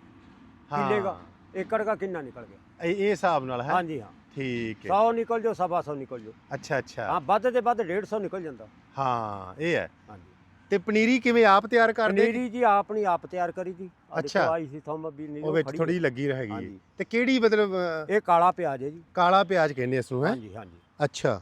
ਹਾਂ किले का एकड़ का कितना निकल गया ਇਹ ਇਹ ਹਿਸਾਬ ਨਾਲ ਹੈ हाँ जी हाँ ਠੀਕ ਹੈ सौ निकल जो सवा सौ निकल जो ਅੱਛਾ ਅੱਛਾ हाँ ਵੱਧ ਤੇ ਵੱਧ 150 ਨਿਕਲ ਜਾਂਦਾ ਹਾਂ ਇਹ ਹੈ ਹਾਂਜੀ ਤੇ ਪਨੀਰੀ ਕਿਵੇਂ ਆਪ ਤਿਆਰ ਕਰਦੇ ਪਨੀਰੀ ਜੀ ਆਪਣੀ ਆਪ ਤਿਆਰ ਕਰੀ ਦੀ ਆਹ ਦੇਖੋ ਅੱਛਾ। ਆਈ ਸੀ ਥੋਮ ਵੀ ਨਹੀਂ ਉਹ ਵਿੱਚ ਖੜੀ ਥੋੜੀ ਲੱਗੀ ਰਹੇਗੀ। ਹਾਂਜੀ। ਤੇ ਕਿਹੜੀ ਮਤਲਬ ਅਹ, ਇਹ ਕਾਲਾ ਪਿਆਜ਼ ਹੈ ਜੀ। ਕਾਲਾ ਪਿਆਜ਼ ਕਹਿੰਦੇ ਇਸ ਨੂੰ ਹੈ? ਹਾਂਜੀ ਹਾਂਜੀ। ਅੱਛਾ।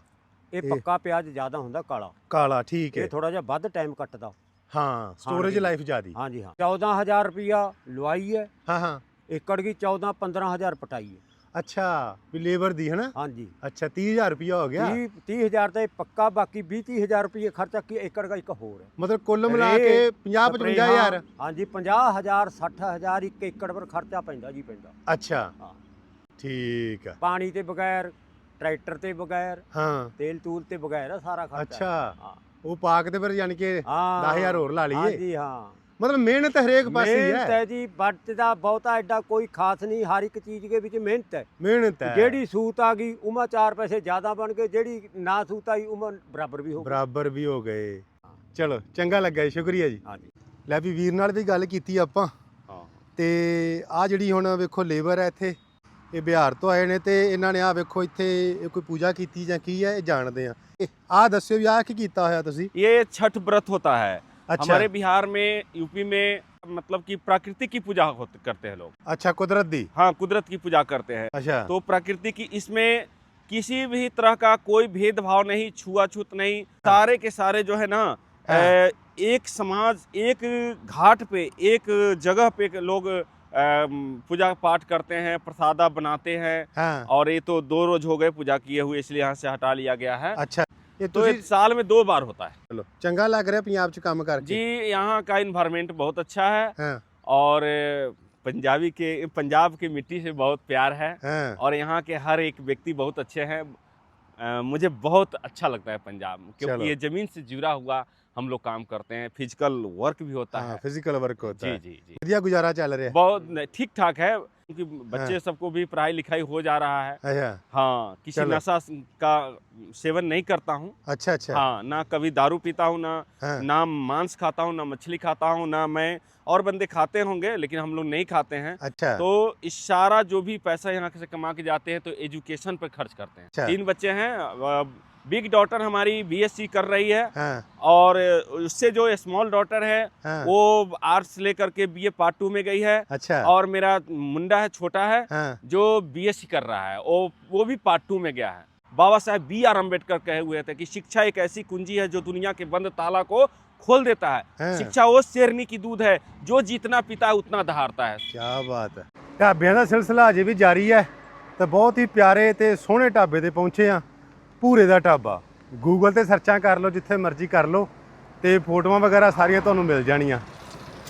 ਇਹ ਇਹ- ਪੱਕਾ ਪਿਆਜ਼ ਜ਼ਿਆਦਾ ਹੁੰਦਾ ਕਾਲਾ। ਕਾਲਾ ਠੀਕ ਹੈ। ਇਹ ਥੋੜਾ ਜਿਹਾ ਵੱਧ ਟਾਈਮ ਕੱਟਦਾ। ਹਾਂ ਸਟੋਰੇਜ ਹਾਂਜੀ। ਲਾਈਫ ਜ਼ਿਆਦੀ। ਹਾਂਜੀ ਹਾਂ। 14000 ਰੁਪਿਆ ਲਵਾਈ ਹੈ। ਹਾਂ ਹਾਂ। ਏਕੜ ਦੀ 14 15000 ਪਟਾਈ ਹੈ। ਅੱਛਾ ਵੀ ਲੇਬਰ ਦੀ ਹੈ ਨਾ ਹਾਂਜੀ। ਅੱਛਾ 30000 ਰੁਪਇਆ ਹੋ ਗਿਆ। 30 30000 ਤਾਂ ਪੱਕਾ ਬਾਕੀ 20 30000 ਰੁਪਏ ਖਰਚਾ ਕੀ ਏਕੜ ਦਾ ਇੱਕ ਹੋਰ ਹੈ। ਮਤਲਬ ਕੁੱਲ ਮਿਲਾ ਕੇ 50 55000 ਹਾਂਜੀ 50000 60000 ਇੱਕ ਏਕੜ ਪਰ ਖਰਚਾ ਪੈਂਦਾ ਜੀ ਪੈਂਦਾ ਅੱਛਾ। ਹਾਂ। ਠੀਕ ਆ। ਪਾਣੀ ਤੇ ਬਗੈਰ ਟਰੈਕਟਰ ਤੇ ਬਗੈਰ ਹਾਂ। ਤੇਲ ਤੂਲ ਤੇ ਬਗੈਰ ਸਾਰਾ ਖਰਚਾ। ਅੱਛਾ। ਹਾਂ। ਉਹ ਪਾਕ ਤੇ ਫਿਰ ਯਾਨੀ ਕਿ ਹਾਂ। 10000 ਹੋਰ ਲਾ ਲਈਏ। ਹਾਂਜੀ ਹਾਂ। ਮਤਲਬ ਮਿਹਨਤ ਹਰੇਕ ਪਾਸੇ ਹੀ ਮਿਹਨਤ ਹੈ ਹੈ ਜੀ ਬੱਟ ਦਾ ਬਹੁਤਾ ਐਡਾ ਕੋਈ ਖਾਸ ਨਹੀਂ ਹਰ ਇੱਕ ਚੀਜ਼ ਦੇ ਵਿੱਚ ਮਿਹਨਤ ਹੈ ਮਿਹਨਤ ਹੈ ਜਿਹੜੀ ਸੂਤ ਆ ਗਈ ਉਮਾ ਚਾਰ ਪੈਸੇ ਜ਼ਿਆਦਾ ਬਣ ਗਏ ਜਿਹੜੀ ਨਾ ਸੂਤ ਆਈ ਉਮਾ ਬਰਾਬਰ ਵੀ ਹੋ ਗਈ ਬਰਾਬਰ ਵੀ ਹੋ ਗਏ ਚਲੋ ਚੰਗਾ ਲੱਗਾ ਜੀ ਸ਼ੁਕਰੀਆ ਜੀ ਹਾਂਜੀ ਲੈ ਵੀ ਵੀਰ ਨਾਲ ਵੀ ਗੱਲ ਕੀਤੀ ਆਪਾਂ हाँ ਤੇ ਆ ਜਿਹੜੀ ਹੁਣ ਵੇਖੋ ਲੇਬਰ ਹੈ ਇੱਥੇ ਇਹ ਬਿਹਾਰ ਤੋਂ ਆਏ ਨੇ ਤੇ ਇਹਨਾਂ ਨੇ ਆ ਵੇਖੋ ਇੱਥੇ ਇਹ ਕੋਈ ਪੂਜਾ ਕੀਤੀ ਜਾਂ ਕੀ ਹੈ ਇਹ ਜਾਣਦੇ ਆ ਆ ਦੱਸਿਓ ਵੀ ਆ ਕੀ ਕੀਤਾ ਹੋਇਆ ਤੁਸੀਂ ये छठ व्रत होता है अच्छा। हमारे बिहार में यूपी में मतलब कि प्रकृति की पूजा करते हैं लोग। अच्छा कुदरत दी? हाँ कुदरत की पूजा करते हैं। अच्छा। तो प्रकृति की इसमें किसी भी तरह का कोई भेदभाव नहीं छुआछूत नहीं। सारे के सारे जो है ना हाँ। एक समाज एक घाट पे एक जगह पे लोग पूजा पाठ करते हैं प्रसादा बनाते हैं। हाँ। और ये तो दो रोज हो गए पूजा किए हुए इसलिए यहाँ से हटा लिया गया है। अच्छा। ਇਹ तो ਤੁਸੀਂ ये साल में दो बार होता है ਚਲੋ ਚੰਗਾ ਲੱਗ ਰਿਹਾ ਪੰਜਾਬ 'ਚ ਕੰਮ ਕਰਕੇ जी यहाँ का इन्वायरमेंट बहुत अच्छा है ਹਾਂ और अ, पंजाबी के पंजाब की मिट्टी से बहुत प्यार है ਹਾਂ और यहाँ के हर एक व्यक्ति बहुत अच्छे हैं अ, मुझे बहुत अच्छा लगता है पंजाब चलो। क्योंकि ये ज़मीन से जुड़ा हुआ हम लोग काम करते हैं फिजिकल वर्क भी होता ਹਾਂ है ਫਿਜ਼ੀਕਲ ਵਰਕ ਹੁੰਦਾ जी ਹੈ जी जी ਵਧੀਆ ਗੁਜ਼ਾਰਾ ਚੱਲ ਰਿਹਾ बहुत ठीक ठाक है क्योंकि बच्चे हाँ। सबको भी पढ़ाई लिखाई हो जा रहा है। हाँ, हाँ।, हाँ किसी नशा का सेवन नहीं करता हूँ। अच्छा अच्छा। हाँ ना कभी दारू पीता हूँ ना हाँ। ना मांस खाता हूँ ना मछली खाता हूँ ना मैं और बंदे खाते होंगे लेकिन हम लोग नहीं खाते हैं। अच्छा। तो इस सारा जो भी पैसा यहाँ से कमा के जाते हैं तो एजुकेशन पर खर्च करते हैं। अच्छा। तीन बच्चे हैं बिग डॉटर हमारी बीएससी कर रही है ਹਾਂ और उससे जो स्मॉल डॉटर है ਹਾਂ वो आर्ट्स लेकर के बीए पार्ट टू में गई है ਅੱਛਾ और मेरा मुंडा है छोटा है ਹਾਂ जो बीएससी कर रहा है वो वो भी पार्ट टू में गया है बाबा साहब बी आर अम्बेडकर कहे हुए थे कि शिक्षा एक ऐसी कुंजी है जो दुनिया के बंद ताला को खोल देता है हाँ। शिक्षा वो शेरनी की दूध है जो जितना पीता है उतना दहाड़ता है ਕੀ ਬਾਤ ਹੈ ਢਾਬਿਆਂ ਦਾ ਸਿਲਸਿਲਾ ਅਜੇ ਵੀ ਜਾਰੀ ਹੈ ਤੇ ਬਹੁਤ ਹੀ ਪਿਆਰੇ ਤੇ ਸੋਹਣੇ ਢਾਬੇ ਤੇ ਪਹੁੰਚੇ ਆ ਭੂਰੇ ਦਾ ਢਾਬਾ। ਗੂਗਲ ਤੇ ਸਰਚਾਂ ਕਰ ਲਓ, ਜਿੱਥੇ ਮਰਜ਼ੀ ਕਰ ਲਓ ਤੇ ਫੋਟੋਆਂ ਵਗੈਰਾ ਸਾਰੀਆਂ ਤੁਹਾਨੂੰ ਮਿਲ ਜਾਣੀਆਂ।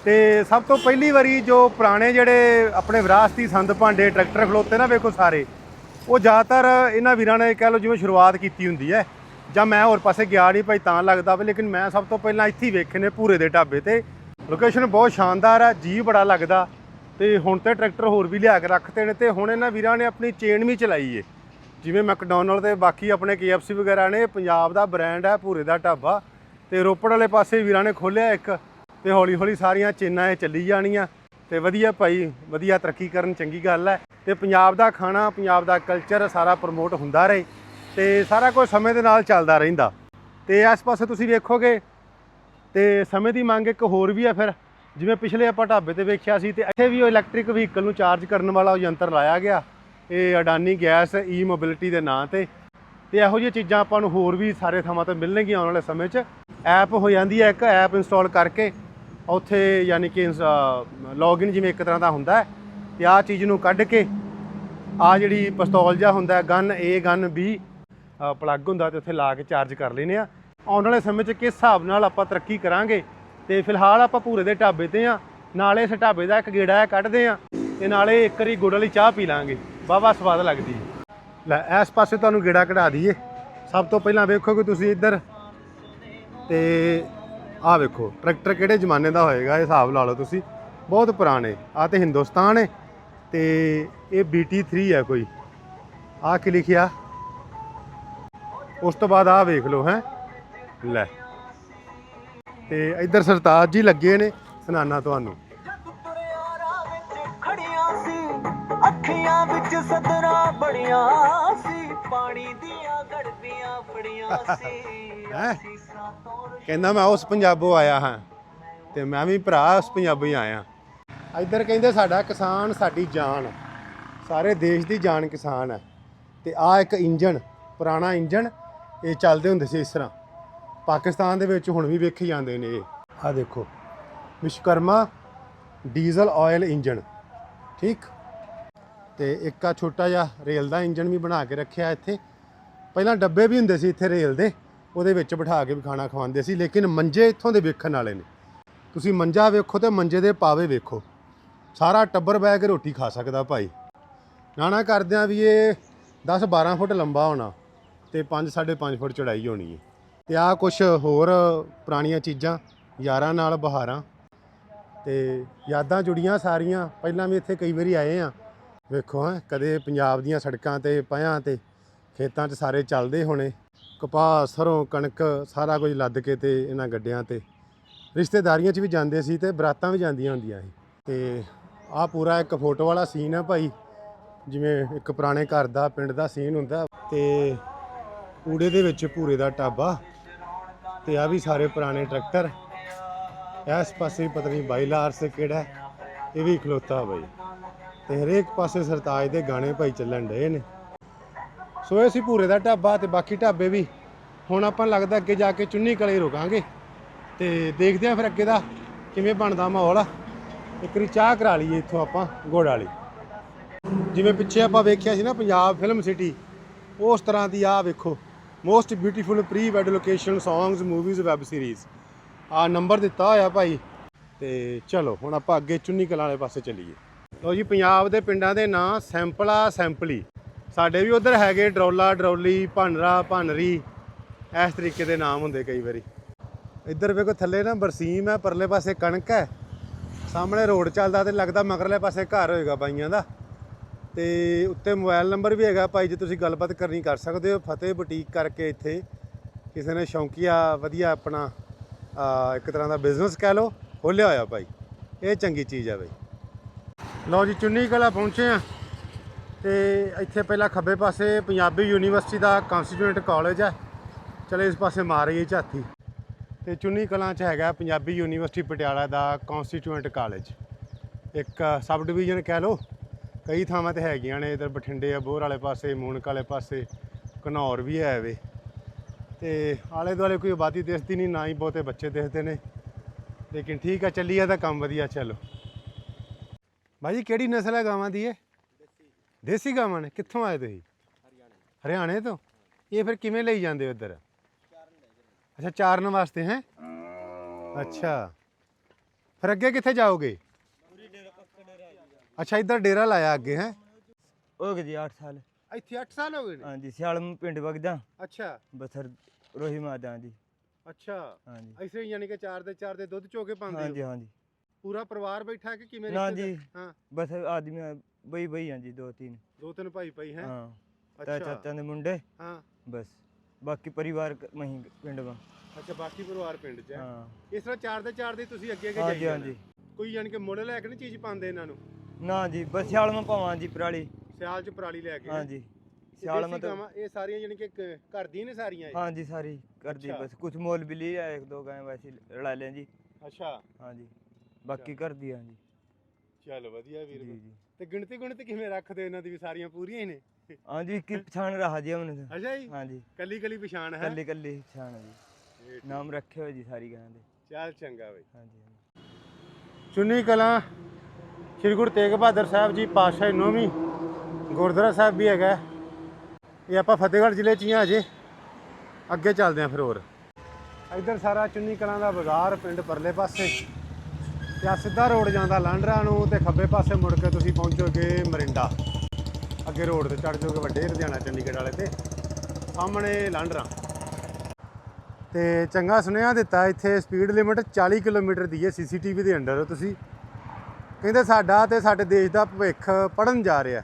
ਤੇ ਸਭ ਤੋਂ ਪਹਿਲੀ ਵਾਰੀ ਜੋ ਪੁਰਾਣੇ ਜਿਹੜੇ ਆਪਣੇ ਵਿਰਾਸਤੀ ਸੰਦ ਭਾਂਡੇ ਟਰੈਕਟਰ ਖਲੋਤੇ ਨਾ ਵੇਖੋ ਸਾਰੇ, ਉਹ ਜ਼ਿਆਦਾਤਰ ਇਹਨਾਂ ਵੀਰਾਂ ਨੇ ਕਹਿ ਲਓ ਜਿਵੇਂ ਸ਼ੁਰੂਆਤ ਕੀਤੀ ਹੁੰਦੀ ਹੈ। ਜਾਂ ਮੈਂ ਹੋਰ ਪਾਸੇ ਗਿਆ ਨਹੀਂ ਭਾਈ, ਤਾਂ ਲੱਗਦਾ ਵਾ, ਲੇਕਿਨ ਮੈਂ ਸਭ ਤੋਂ ਪਹਿਲਾਂ ਇੱਥੇ ਹੀ ਵੇਖੇ ਨੇ ਭੂਰੇ ਦੇ ਢਾਬੇ ਤੇ। ਲੋਕੇਸ਼ਨ ਬਹੁਤ ਸ਼ਾਨਦਾਰ ਆ ਜੀ ਬੜਾ ਲੱਗਦਾ। ਤੇ ਹੁਣ ਤੇ ਟਰੈਕਟਰ ਹੋਰ ਵੀ ਲਿਆ ਕੇ ਰੱਖਤੇ ਨੇ ਤੇ ਹੁਣ ਇਹਨਾਂ ਵੀਰਾਂ ਨੇ ਆਪਣੀ ਚੇਨ ਵੀ ਚਲਾਈ ਏ। ਜਿਵੇਂ ਮੈਕਡੋਨਲਡ ਤੇ ਬਾਕੀ ਆਪਣੇ KFC ਵਗੈਰਾ ਨੇ, ਪੰਜਾਬ ਦਾ ਬ੍ਰਾਂਡ ਹੈ, ਭੂਰੇ ਦਾ ਢਾਬਾ। ਤੇ ਰੋਪੜ ਵਾਲੇ ਪਾਸੇ ਵੀਰਾਂ ਨੇ ਖੋਲਿਆ ਇੱਕ, ਤੇ ਹੌਲੀ ਹੌਲੀ ਸਾਰੀਆਂ ਚੇਨਾਂ ਇਹ ਚੱਲੀ ਜਾਣੀਆਂ। ਤੇ ਵਧੀਆ ਭਾਈ, ਵਧੀਆ ਤਰੱਕੀ ਕਰਨ ਚੰਗੀ ਗੱਲ ਹੈ। ਤੇ ਪੰਜਾਬ ਦਾ ਖਾਣਾ, ਪੰਜਾਬ ਦਾ ਕਲਚਰ ਸਾਰਾ ਪ੍ਰਮੋਟ ਹੁੰਦਾ ਰਹੇ। ਤੇ ਸਾਰਾ ਕੁਝ ਸਮੇਂ ਦੇ ਨਾਲ ਚੱਲਦਾ ਰਹਿੰਦਾ। ਤੇ ਇਸ ਪਾਸੇ ਤੁਸੀਂ ਵੇਖੋਗੇ, ਤੇ ਸਮੇਂ ਦੀ ਮੰਗ ਇੱਕ ਹੋਰ ਵੀ ਹੈ ਫਿਰ। ਜਿਵੇਂ ਪਿਛਲੇ ਆਪਾਂ ਢਾਬੇ ਤੇ ਵੇਖਿਆ ਸੀ, ਤੇ ਇੱਥੇ ਵੀ ਉਹ ਇਲੈਕਟ੍ਰਿਕ ਵਹੀਕਲ ਨੂੰ ਚਾਰਜ ਕਰਨ ਵਾਲਾ ਉਹ ਯੰਤਰ ਲਾਇਆ ਗਿਆ। ਇਹ ਅਡਾਨੀ ਗੈਸ ਈ ਮੋਬਿਲਿਟੀ ਦੇ ਨਾਂ ਤੇ। ਤੇ ਇਹੋ ਜਿਹੀਆਂ ਚੀਜ਼ਾਂ ਆਪਾਂ ਨੂੰ ਹੋਰ ਵੀ ਸਾਰੇ ਥਾਵਾਂ ਤੇ ਮਿਲਣਗੀਆਂ ਆਉਣ ਵਾਲੇ ਸਮੇਂ 'ਚ। ਐਪ ਹੋ ਜਾਂਦੀ ਹੈ ਇੱਕ ਐਪ ਇੰਸਟਾਲ ਕਰਕੇ ਉੱਥੇ ਯਾਨੀ ਕਿ ਲੌਗਇਨ ਜਿਵੇਂ ਇੱਕ ਤਰ੍ਹਾਂ ਦਾ ਹੁੰਦਾ ਹੈ। ਤੇ ਆਹ ਚੀਜ਼ ਨੂੰ ਕੱਢ ਕੇ ਆ ਜਿਹੜੀ ਪਿਸਤੌਲ ਜਿਹਾ ਹੁੰਦਾ gun A gun B plug ਹੁੰਦਾ ਤੇ ਉੱਥੇ ਲਾ ਕੇ ਚਾਰਜ ਕਰ ਲੈਨੇ ਆ। ਆਉਣ ਵਾਲੇ ਸਮੇਂ 'ਚ ਕਿਸ ਹਿਸਾਬ ਨਾਲ ਆਪਾਂ ਤਰੱਕੀ ਕਰਾਂਗੇ? ਤੇ ਫਿਲਹਾਲ ਆਪਾਂ ਪੂਰੇ ਦੇ ਢਾਬੇ ਤੇ ਆ। ਨਾਲੇ ਇਸ ਢਾਬੇ ਦਾ ਇੱਕ ਗੇੜਾ ਹੈ ਕੱਢਦੇ ਆ। ਤੇ ਨਾਲੇ ਇੱਕ ਵਾਰੀ ਗੁੜ ਵਾਲੀ ਚਾਹ ਪੀ ਲਾਂਗੇ। ਵਾਹਵਾ ਸਵਾਦ ਲੱਗਦੀ ਹੈ। ਲੈ, ਇਸ ਪਾਸੇ ਤੁਹਾਨੂੰ ਗੇੜਾ ਕਢਾ ਦਈਏ। ਸਭ ਤੋਂ ਪਹਿਲਾਂ ਵੇਖੋਗੇ ਤੁਸੀਂ ਇੱਧਰ ਤੇ ਆਹ ਵੇਖੋ, ਟਰੈਕਟਰ ਕਿਹੜੇ ਜ਼ਮਾਨੇ ਦਾ ਹੋਏਗਾ, ਇਹ ਹਿਸਾਬ ਲਾ ਲਓ ਤੁਸੀਂ। ਬਹੁਤ ਪੁਰਾਣੇ ਆ ਤੇ ਹਿੰਦੁਸਤਾਨ ਹੈ ਤੇ ਇਹ BT3 ਹੈ ਕੋਈ। ਆ ਕੀ ਲਿਖਿਆ? ਉਸ ਤੋਂ ਬਾਅਦ ਆਹ ਵੇਖ ਲਓ, ਹੈ। ਲੈ। ਤੇ ਇੱਧਰ ਸਰਤਾਜ ਜੀ ਲੱਗੇ ਨੇ ਸੁਨਾਨਾ ਤੁਹਾਨੂੰ। ਅੱਖੀਆਂ ਵਿੱਚ ਸਦਰਾਂ ਬੜੀਆਂ ਸੀ। ਪਾਣੀ ਦੀਆਂ ਗੜਬੀਆਂ ਫੜੀਆਂ ਸੀ। ਹੈਂ? ਸੀਸਾਂ ਤੋਂ ਕਹਿੰਦਾ ਮੈਂ ਉਸ ਪੰਜਾਬੋਂ ਆਇਆ ਹਾਂ ਤੇ ਮੈਂ ਵੀ ਭਰਾ ਉਸ ਪੰਜਾਬੋਂ ਹੀ ਆਇਆ। ਇੱਧਰ ਕਹਿੰਦੇ ਸਾਡਾ ਕਿਸਾਨ, ਸਾਡੀ ਜਾਨ। ਸਾਰੇ ਦੇਸ਼ ਦੀ ਜਾਨ ਕਿਸਾਨ ਹੈ। ਤੇ ਆ ਇੱਕ ਇੰਜਣ, ਪੁਰਾਣਾ ਇੰਜਣ, ਇਹ ਚੱਲਦੇ ਹੁੰਦੇ ਸੀ ਇਸ ਤਰ੍ਹਾਂ। ਪਾਕਿਸਤਾਨ ਦੇ ਵਿੱਚ ਹੁਣ ਵੀ ਵੇਖੇ ਜਾਂਦੇ ਨੇ ਇਹ। ਆ ਦੇਖੋ, ਵਿਸ਼ਵਕਰਮਾ ਡੀਜ਼ਲ ਆਇਲ ਇੰਜਣ। ਠੀਕ? ਤੇ ਇੱਕ ਆ ਛੋਟਾ ਜਿਹਾ ਰੇਲ ਦਾ ਇੰਜਨ ਵੀ ਬਣਾ ਕੇ ਰੱਖਿਆ ਇੱਥੇ। ਪਹਿਲਾਂ ਡੱਬੇ ਵੀ ਹੁੰਦੇ ਸੀ ਇੱਥੇ ਰੇਲ ਦੇ, ਉਹਦੇ ਵਿੱਚ ਬਿਠਾ ਕੇ ਵੀ ਖਾਣਾ ਖਵਾਉਂਦੇ ਸੀ, ਲੇਕਿਨ ਮੰਜੇ ਇੱਥੋਂ ਦੇ ਵੇਖਣ ਵਾਲੇ ਨੇ। ਤੁਸੀਂ ਮੰਜਾ ਵੇਖੋ ਤੇ ਮੰਜੇ ਦੇ ਪਾਵੇ ਵੇਖੋ। ਸਾਰਾ ਟੱਬਰ ਬਹਿ ਕੇ ਰੋਟੀ ਖਾ ਸਕਦਾ ਭਾਈ। ਨਾਣਾ ਕਰਦਿਆਂ ਵੀ ਇਹ 10 12 ਫੁੱਟ ਲੰਬਾ ਹੋਣਾ ਤੇ 5 5.5 ਫੁੱਟ ਚੜਾਈ ਹੋਣੀ ਹੈ ਤੇ ਆਹ ਕੁਝ ਹੋਰ ਪੁਰਾਣੀਆਂ ਚੀਜ਼ਾਂ, ਯਾਰਾਂ ਨਾਲ ਬਹਾਰਾਂ ਤੇ ਯਾਦਾਂ ਜੁੜੀਆਂ ਸਾਰੀਆਂ। ਪਹਿਲਾਂ ਵੀ ਇੱਥੇ ਕਈ ਵਾਰੀ ਆਏ ਆ। ਵੇਖੋ ਹੈ, ਕਦੇ ਪੰਜਾਬ ਦੀਆਂ ਸੜਕਾਂ ਤੇ ਪਿਆਂ ਤੇ, ਖੇਤਾਂ 'ਚ ਸਾਰੇ ਚੱਲਦੇ ਹੋਣੇ। ਕਪਾਹ, ਸਰੋਂ, ਕਣਕ, ਸਾਰਾ ਕੁਝ ਲੱਦ ਕੇ ਤੇ ਇਹਨਾਂ ਗੱਡਿਆਂ ਤੇ। ਰਿਸ਼ਤੇਦਾਰੀਆਂ 'ਚ ਵੀ ਜਾਂਦੇ ਸੀ ਤੇ ਬਰਾਤਾਂ ਵੀ ਜਾਂਦੀਆਂ ਹੁੰਦੀਆਂ ਸੀ। ਤੇ ਆਹ ਪੂਰਾ ਇੱਕ ਫੋਟੋ ਵਾਲਾ ਸੀਨ ਹੈ ਭਾਈ, ਜਿਵੇਂ ਇੱਕ ਪੁਰਾਣੇ ਘਰ ਦਾ, ਪਿੰਡ ਦਾ ਸੀਨ ਹੁੰਦਾ। ਤੇ ਊੜੇ ਦੇ ਵਿੱਚ ਭੂਰੇ ਦਾ ਟਾਬਾ ਤੇ ਆ ਵੀ ਸਾਰੇ ਪੁਰਾਣੇ ਟਰੈਕਟਰ। ਇਸ ਪਾਸੇ ਪਤਾ ਨਹੀਂ ਬਾਈਲਾਰ ਸੇ ਕਿਹੜਾ, ਇਹ ਵੀ ਖਲੋਤਾ ਬਈ। ਤੇ ਹਰੇਕ ਪਾਸੇ ਸਰਤਾਜ ਦੇ ਗਾਣੇ ਭਾਈ ਚੱਲਣ ਡਏ ਨੇ। ਸੋ ਇਹ ਸੀ ਭੂਰੇ ਦਾ ਢਾਬਾ ਤੇ ਬਾਕੀ ਢਾਬੇ ਵੀ। ਹੁਣ ਆਪਾਂ ਲੱਗਦਾ ਅੱਗੇ ਜਾ ਕੇ ਚੁੰਨੀ ਕਲੇ ਰੁਕਾਂਗੇ। ਤੇ ਦੇਖਦੇ ਆਂ ਫਿਰ ਅੱਗੇ ਦਾ ਕਿਵੇਂ ਬਣਦਾ ਮਾਹੌਲ ਇੱਕ ਰੀ ਚਾਹ ਕਰਾ ਲਈਏ ਇੱਥੋਂ ਆਪਾਂ ਗੁੜ ਵਾਲੀ। ਜਿਵੇਂ ਪਿੱਛੇ ਆਪਾਂ ਵੇਖਿਆ ਸੀ ਨਾ ਪੰਜਾਬ ਫਿਲਮ ਸਿਟੀ ਉਸ ਤਰ੍ਹਾਂ ਦੀ ਆਹ ਵੇਖੋ। Most beautiful pre wed location songs movies web series ਆ ਨੰਬਰ ਦਿੱਤਾ ਹੋਇਆ ਭਾਈ। ਤੇ ਚਲੋ ਹੁਣ ਆਪਾਂ ਅੱਗੇ ਚੁੰਨੀ ਕਲਾਂ ਵਾਲੇ ਪਾਸੇ ਚੱਲੀਏ। ਲੋ ਜੀ, ਪੰਜਾਬ ਦੇ ਪਿੰਡਾਂ ਦੇ ਨਾਂ ਸੈਂਪਲਾ ਸੈਂਪਲੀ। ਸਾਡੇ ਵੀ ਉਧਰ ਹੈਗੇ ਡਰੋਲਾ, ਡਰੋਲੀ, ਭਾਨਰਾ, ਭਾਨਰੀ, ਇਸ ਤਰੀਕੇ ਦੇ ਨਾਮ ਹੁੰਦੇ ਕਈ ਵਾਰੀ। ਇੱਧਰ ਵੇਖੋ, ਥੱਲੇ ਨਾ ਬਰਸੀਮ ਹੈ, ਪਰਲੇ ਪਾਸੇ ਕਣਕ ਹੈ। ਸਾਹਮਣੇ ਰੋਡ ਚੱਲਦਾ ਤੇ ਲੱਗਦਾ ਮਗਰਲੇ ਪਾਸੇ ਘਰ ਹੋਏਗਾ ਬਾਈਆਂ ਦਾ। ਤੇ ਉੱਤੇ ਮੋਬਾਈਲ ਨੰਬਰ ਵੀ ਹੈਗਾ ਭਾਈ, ਜੇ ਤੁਸੀਂ ਗੱਲਬਾਤ ਕਰਨੀ ਕਰ ਸਕਦੇ ਹੋ, ਫਤਿਹ ਬੁਟੀਕ ਕਰਕੇ ਇੱਥੇ ਕਿਸੇ ਨੇ ਸ਼ੌਂਕੀਆ ਵਧੀਆ ਆਪਣਾ ਇੱਕ ਤਰ੍ਹਾਂ ਦਾ ਬਿਜ਼ਨਸ ਕਹਿ ਲਓ ਖੋਲਿਆ ਹੋਇਆ ਭਾਈ। ਇਹ ਚੰਗੀ ਚੀਜ਼ ਹੈ ਭਾਈ। ਲਓ ਜੀ, ਚੁੰਨੀ ਕਲਾ ਪਹੁੰਚੇ ਆ। ਤੇ ਇੱਥੇ ਪਹਿਲਾਂ ਖੱਬੇ ਪਾਸੇ ਪੰਜਾਬੀ ਯੂਨੀਵਰਸਿਟੀ ਦਾ ਕਨਸਟੀਟਿਊਟ ਕਾਲਜ ਹੈ ਚਲੇ, ਇਸ ਪਾਸੇ ਮਾਰ ਰਹੀ ਹੈ ਝਾਤੀ। ਤੇ ਚੁੰਨੀ ਕਲਾਂ 'ਚ ਹੈਗਾ ਪੰਜਾਬੀ ਯੂਨੀਵਰਸਿਟੀ ਪਟਿਆਲਾ ਦਾ ਕਨਸਟੀਟਿਊਟ ਕਾਲਜ ਇੱਕ ਸਬ ਡਿਵੀਜ਼ਨ ਕਹਿ ਲਓ। ਕਈ ਥਾਵਾਂ ਤੇ ਹੈਗੀਆਂ ਨੇ, ਇਧਰ ਬਠਿੰਡੇ ਆ ਬੋਰ ਵਾਲੇ ਪਾਸੇ, ਮੂਨਕ ਵਾਲੇ ਪਾਸੇ, ਘਨੌਰ ਵੀ ਹੈ ਵੇ। ਤੇ ਆਲੇ ਦੁਆਲੇ ਕੋਈ ਆਬਾਦੀ ਦਿਸਦੀ ਨਹੀਂ, ਨਾ ਹੀ ਬਹੁਤੇ ਬੱਚੇ ਦਿਸਦੇ ਨੇ। ਲੇਕਿਨ ਠੀਕ ਆ ਚੱਲੀ ਆ ਤਾਂ ਕੰਮ ਵਧੀਆ, ਚਲੋ। ਭਾਜੀ ਕਿਹੜੀ ਨਸਲ ਹੈ ਗਾਵਾਂ ਦੀ ਇਹ? ਦੇਸੀ ਗਾਵਾਂ ਨੇ। ਕਿੱਥੋਂ ਆਏ ਤੁਸੀਂ? ਹਰਿਆਣੇ ਤੋਂ? ਇਹ ਫਿਰ ਕਿਵੇਂ ਲਈ ਜਾਂਦੇ ਹੋ ਇੱਧਰ? ਅੱਛਾ ਚਾਰਨ ਵਾਸਤੇ ਹੈ? ਅੱਛਾ। ਫਿਰ ਅੱਗੇ ਕਿੱਥੇ ਜਾਓਗੇ? ਅੱਛਾ ਇੱਧਰ ਡੇਰਾ ਲਾਇਆ ਅੱਗੇ ਹੈ? ਹੋ ਗਏ ਜੀ 8 ਸਾਲ। ਇੱਥੇ 8 ਸਾਲ ਹੋ ਗਏ ਨੇ? ਹਾਂਜੀ ਸਿਆਲਮ ਪਿੰਡ ਵਗਦਾ ਅੱਛਾ। ਬਸਰ ਰੋਹੀ ਮਾਦਾ ਜੀ। ਅੱਛਾ। ਹਾਂਜੀ। ਇਸੇ ਯਾਨੀ ਕਿ ਚਾਰ ਦੇ ਚਾਰ ਦੇ ਦੁੱਧ ਚੋ ਕੇ ਪਾਉਂਦੇ ਹਾਂਜੀ ਹੋ ਹਾਂਜੀ। ਪੂਰਾ ਪਰਿਵਾਰ ਬੈਠਾ ਹੈ ਕਿ ਕਿਵੇਂ ਨਾ ਰਿਸ਼ਤੇਦਾਰ? ਜੀ। ਹਾਂ। ਬਸ ਆਦਮੀ ਬਈ ਬਈ ਹਾਂਜੀ ਦੋ ਤਿੰਨ। ਦੋ ਤਿੰਨ ਭਾਈ ਭਾਈ ਹੈ? ਹਾਂ। ਤਾਂ ਅੱਛਾ। ਚਾਚਾ ਦੇ ਮੁੰਡੇ। ਹਾਂ। ਬਸ। ਬਾਕੀ ਪਰਿਵਾਰ ਮਹੀਂ ਪਿੰਡ ਵਾ। ਅੱਛਾ ਬਾਕੀ ਪਰਿਵਾਰ ਪਿੰਡ 'ਚ ਹੈ। ਹਾਂ। ਇਸ ਤਰ੍ਹਾਂ ਚਾਰ ਦੇ ਚਾਰ ਦੇ ਤੁਸੀਂ ਅੱਗੇ ਅੱਗੇ ਹਾਂਜੀ ਜਾਈ ਹਾਂਜੀ ਕੋਈ ਯਾਨੀ ਕਿ ਮੁੱਲ ਲੈ ਕੇ ਨਹੀਂ ਚੀਜ਼ ਪਾਉਂਦੇ ਇਹਨਾਂ ਨੂੰ? ਨਾ ਜੀ ਬਸ ਸਿਆਲਮ ਪਾਵਾਂ ਜੀ ਪਰਾਲੀ। ਸਿਆਲ 'ਚ ਪਰਾਲੀ ਲੈ ਕੇ। ਹਾਂਜੀ ਸਿਆਲ ਸਿਆਲਮ ਮਤਲਬ ਇਹ ਸਾਰੀਆਂ ਯਾਨੀ ਕਿ ਕ- ਘਰ ਦੀਆਂ ਨੇ ਸਾਰੀਆਂ ਇਹ? ਹਾਂਜੀ ਸਾਰੀ ਕਰਦੀ ਅੱਛਾ। ਬਸ। ਕੁਝ ਮੁੱਲ ਵੀ ਲਿਆ ਇੱਕ ਦੋ ਗਾਂ ਵੈਸੇ ਲੜਾ ਲਿਆ ਜੀ। ਅੱਛਾ। ਹਾਂਜੀ ਬਾਕੀ ਕਰਦੀ ਹਾਂਜੀ ਚਲ ਵਧੀਆ ਵੀਰ ਜੀ ਜੀ। ਤੇ ਗਿਣਤੀ ਗੁਣਤੀ ਕਿਵੇਂ ਰੱਖਦੇ ਇਹਨਾਂ ਦੀ ਵੀ ਸਾਰੀਆਂ ਪੂਰੀਆਂ ਹੀ ਨੇ? ਹਾਂਜੀ ਕੀ ਪਛਾਣ ਰਹਾ ਜੀ ਮੈਨੂੰ ਤਾਂ। ਅੱਛਾ ਜੀ? ਹਾਂਜੀ ਕੱਲੀ ਕੱਲੀ ਪਛਾਣ ਹੈ? ਕੱਲੀ ਕੱਲੀ ਪਛਾਣ ਹੈ ਜੀ। ਨਾਮ ਰੱਖੇ ਹੋਏ ਜੀ ਸਾਰੀ ਗਾਂ ਦੇ। ਚੱਲ ਚੰਗਾ ਬਈ। ਹਾਂਜੀ ਹਾਂਜੀ ਚੁੰਨੀ ਕਲਾਂ ਸ੍ਰੀ ਗੁਰੂ ਤੇਗ ਬਹਾਦਰ ਸਾਹਿਬ ਜੀ ਪਾਤਸ਼ਾਹੀ ਨੌਵੀਂ ਗੁਰਦੁਆਰਾ ਸਾਹਿਬ ਵੀ ਹੈਗਾ। ਇਹ ਆਪਾਂ ਫਤਿਹਗੜ੍ਹ ਜ਼ਿਲ੍ਹੇ 'ਚ ਹੀ ਆ ਅਜੇ ਅੱਗੇ ਚੱਲਦੇ ਆਂ ਫਿਰ ਹੋਰ। ਇੱਧਰ ਸਾਰਾ ਚੁੰਨੀ ਕਲਾਂ ਦਾ ਬਾਜ਼ਾਰ ਪਿੰਡ ਪਰਲੇ ਪਾਸੇ। ਜਾਂ ਸਿੱਧਾ ਰੋਡ ਜਾਂਦਾ ਲਾਂਡਰਾ ਨੂੰ ਤੇ ਖੱਬੇ ਪਾਸੇ ਮੁੜ ਕੇ ਤੁਸੀਂ ਪਹੁੰਚੋਗੇ ਮਰਿੰਡਾ। ਅੱਗੇ ਰੋਡ ਤੇ ਚੜ ਜਾਓਗੇ ਵੱਡੇ ਲੁਧਿਆਣਾ, ਚੰਡੀਗੜ੍ਹ ਵਾਲੇ ਤੇ। ਸਾਹਮਣੇ ਲਾਂਡਰਾ। ਤੇ ਚੰਗਾ ਸੁਨੇਹਾ ਦਿੱਤਾ, ਇੱਥੇ ਸਪੀਡ ਲਿਮਟ 40 ਕਿਲੋਮੀਟਰ ਦੀ ਹੈ ਸੀਸੀਟੀਵੀ ਦੇ ਅੰਡਰ। ਹੋ ਤੁਸੀਂ ਕਹਿੰਦੇ ਸਾਡਾ ਤੇ ਸਾਡੇ ਦੇਸ਼ ਦਾ ਭਵਿੱਖ ਪੜਨ ਜਾ ਰਿਹਾ।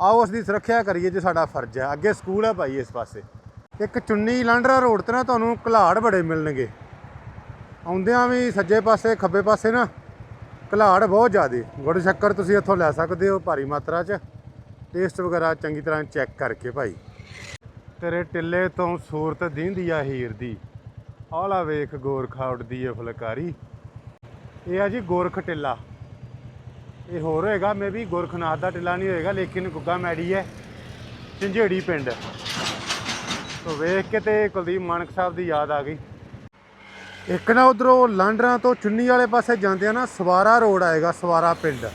ਆਓ ਉਸ ਦੀ ਸੁਰੱਖਿਆ ਕਰੀਏ ਜੋ ਸਾਡਾ ਫਰਜ਼ ਹੈ। ਅੱਗੇ ਸਕੂਲ ਹੈ ਭਾਈ ਇਸ ਪਾਸੇ। ਇੱਕ ਚੁੰਨੀ ਲਾਂਡਰਾ ਰੋਡ ਤੇ ਨਾ ਤੁਹਾਨੂੰ ਘਲਾੜ ਬੜੇ ਮਿਲਣਗੇ। ਆਉਂਦਿਆਂ ਵੀ ਸੱਜੇ ਪਾਸੇ, ਖੱਬੇ ਪਾਸੇ ਨਾ ਘਲਾੜ ਬਹੁਤ ਜ਼ਿਆਦੇ। ਗੁੜ ਸ਼ੱਕਰ ਤੁਸੀਂ ਇੱਥੋਂ ਲੈ ਸਕਦੇ ਹੋ ਭਾਰੀ ਮਾਤਰਾ 'ਚ। ਟੇਸਟ ਵਗੈਰਾ ਚੰਗੀ ਤਰ੍ਹਾਂ ਚੈੱਕ ਕਰਕੇ ਭਾਈ। ਤੇਰੇ ਟਿੱਲੇ ਤੋਂ ਸੂਰਤ ਦੀਂਦੀ ਆ ਹੀਰ ਦੀ। ਆਲਾ ਵੇਖ ਗੋਰਖਾ ਉੱਡਦੀ ਏ ਫੁਲਕਾਰੀ। ਇਹ ਆ ਜੀ ਗੋਰਖ ਟਿੱਲਾ। ਇਹ ਹੋਰ ਹੋਏਗਾ, ਮੇ ਵੀ ਗੋਰਖਨਾਥ ਦਾ ਟਿੱਲਾ ਨਹੀਂ ਹੋਏਗਾ, ਲੇਕਿਨ ਗੁੱਗਾ ਮੈੜੀ ਹੈ ਝੰਜੇੜੀ ਪਿੰਡ। ਤੋ ਵੇਖ ਕੇ ਤੇ ਕੁਲਦੀਪ ਮਾਨਕ ਸਾਹਿਬ ਦੀ ਯਾਦ ਆ ਗਈ। ਇੱਕ ਨਾ ਉਧਰੋਂ ਲਾਂਡਰਾਂ ਤੋਂ ਚੁੰਨੀ ਵਾਲੇ ਪਾਸੇ ਜਾਂਦੇ ਆ ਨਾ ਸਵਾਰਾ ਰੋਡ ਆਏਗਾ, ਸਵਾਰਾ ਪਿੰਡ।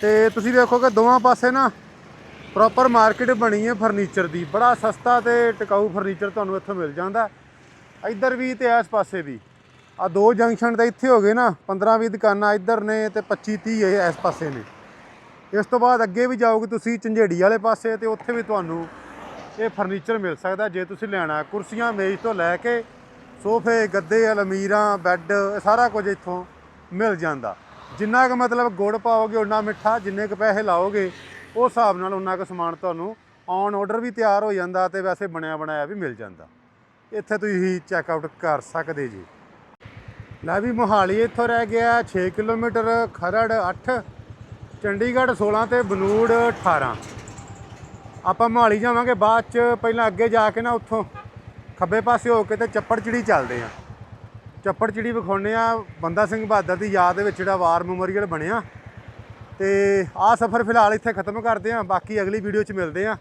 ਤੇ ਤੁਸੀਂ ਦੇਖੋਗੇ ਦੋਵਾਂ ਪਾਸੇ ਨਾ ਪ੍ਰੋਪਰ ਮਾਰਕੀਟ ਬਣੀ ਹੈ ਫਰਨੀਚਰ ਦੀ। ਬੜਾ ਸਸਤਾ ਤੇ ਟਿਕਾਊ ਫਰਨੀਚਰ ਤੁਹਾਨੂੰ ਇੱਥੋਂ ਮਿਲ ਜਾਂਦਾ। ਇੱਧਰ ਵੀ ਤੇ ਇਸ ਪਾਸੇ ਵੀ। ਆ ਦੋ ਜੰਕਸ਼ਨ ਤਾਂ ਇੱਥੇ ਹੋ ਗਏ ਨਾ 15 20 ਦੁਕਾਨਾਂ ਇੱਧਰ ਨੇ ਤੇ 25 30 ਇਹ ਇਸ ਪਾਸੇ ਨੇ। ਇਸ ਤੋਂ ਬਾਅਦ ਅੱਗੇ ਵੀ ਜਾਓਗੇ ਤੁਸੀਂ ਝੰਝੇੜੀ ਵਾਲੇ ਪਾਸੇ ਤੇ ਉੱਥੇ ਵੀ ਤੁਹਾਨੂੰ ਇਹ ਫਰਨੀਚਰ ਮਿਲ ਸਕਦਾ। ਜੇ ਤੁਸੀਂ ਲੈਣਾ, ਕੁਰਸੀਆਂ, ਮੇਜ਼ ਤੋਂ ਲੈ ਕੇ ਸੋਫੇ, ਗੱਦੇ, ਅਲਮੀਰਾਂ, ਬੈੱਡ, ਇਹ ਸਾਰਾ ਕੁਝ ਇੱਥੋਂ ਮਿਲ ਜਾਂਦਾ। ਜਿੰਨਾ ਕੁ ਮਤਲਬ ਗੁੜ ਪਾਓਗੇ ਉਨਾ ਮਿੱਠਾ, ਜਿੰਨੇ ਕੁ ਪੈਸੇ ਲਾਓਗੇ, ਉਸ ਹਿਸਾਬ ਨਾਲ ਉਨਾ ਕੁ ਸਮਾਨ ਤੁਹਾਨੂੰ ਔਨ ਆਰਡਰ ਵੀ ਤਿਆਰ ਹੋ ਜਾਂਦਾ ਤੇ ਵੈਸੇ ਬਣਿਆ ਬਣਾਇਆ ਵੀ ਮਿਲ ਜਾਂਦਾ। ਇੱਥੇ ਤੁਸੀਂ ਚੈੱਕ ਆਊਟ ਕਰ ਸਕਦੇ ਜੀ। ਲੈ ਵੀ ਮੋਹਾਲੀ ਇੱਥੋਂ ਰਹਿ ਗਿਆ 6 ਕਿਲੋਮੀਟਰ, ਖਰੜ 8 ਚੰਡੀਗੜ੍ਹ 16 ਤੇ ਬਨੂੜ 18 ਆਪਾਂ ਮੋਹਾਲੀ ਜਾਵਾਂਗੇ, ਬਾਅਦ ਚ ਪਹਿਲਾਂ ਅੱਗੇ ਜਾ ਕੇ ਨਾ ਉੱਥੋਂ ਖੱਬੇ ਪਾਸੇ ਹੋ ਕੇ ਤੇ ਚੱਪੜ ਚਿੜੀ ਚੱਲਦੇ ਆ। ਚੱਪੜ ਚਿੜੀ ਵਿਖਾਉਂਦੇ ਆ, ਬੰਦਾ ਸਿੰਘ ਬਹਾਦਰ ਦੀ ਯਾਦ ਦੇ ਵਿੱਚ ਜਿਹੜਾ ਵਾਰ ਮੈਮੋਰੀਅਲ ਬਣਿਆ। ਤੇ ਆਹ ਸਫ਼ਰ ਫਿਲਹਾਲ ਇੱਥੇ ਖਤਮ ਕਰਦੇ ਆ, ਬਾਕੀ ਅਗਲੀ ਵੀਡੀਓ 'ਚ ਮਿਲਦੇ ਆ।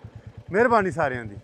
ਮਿਹਰਬਾਨੀ ਸਾਰਿਆਂ ਦੀ।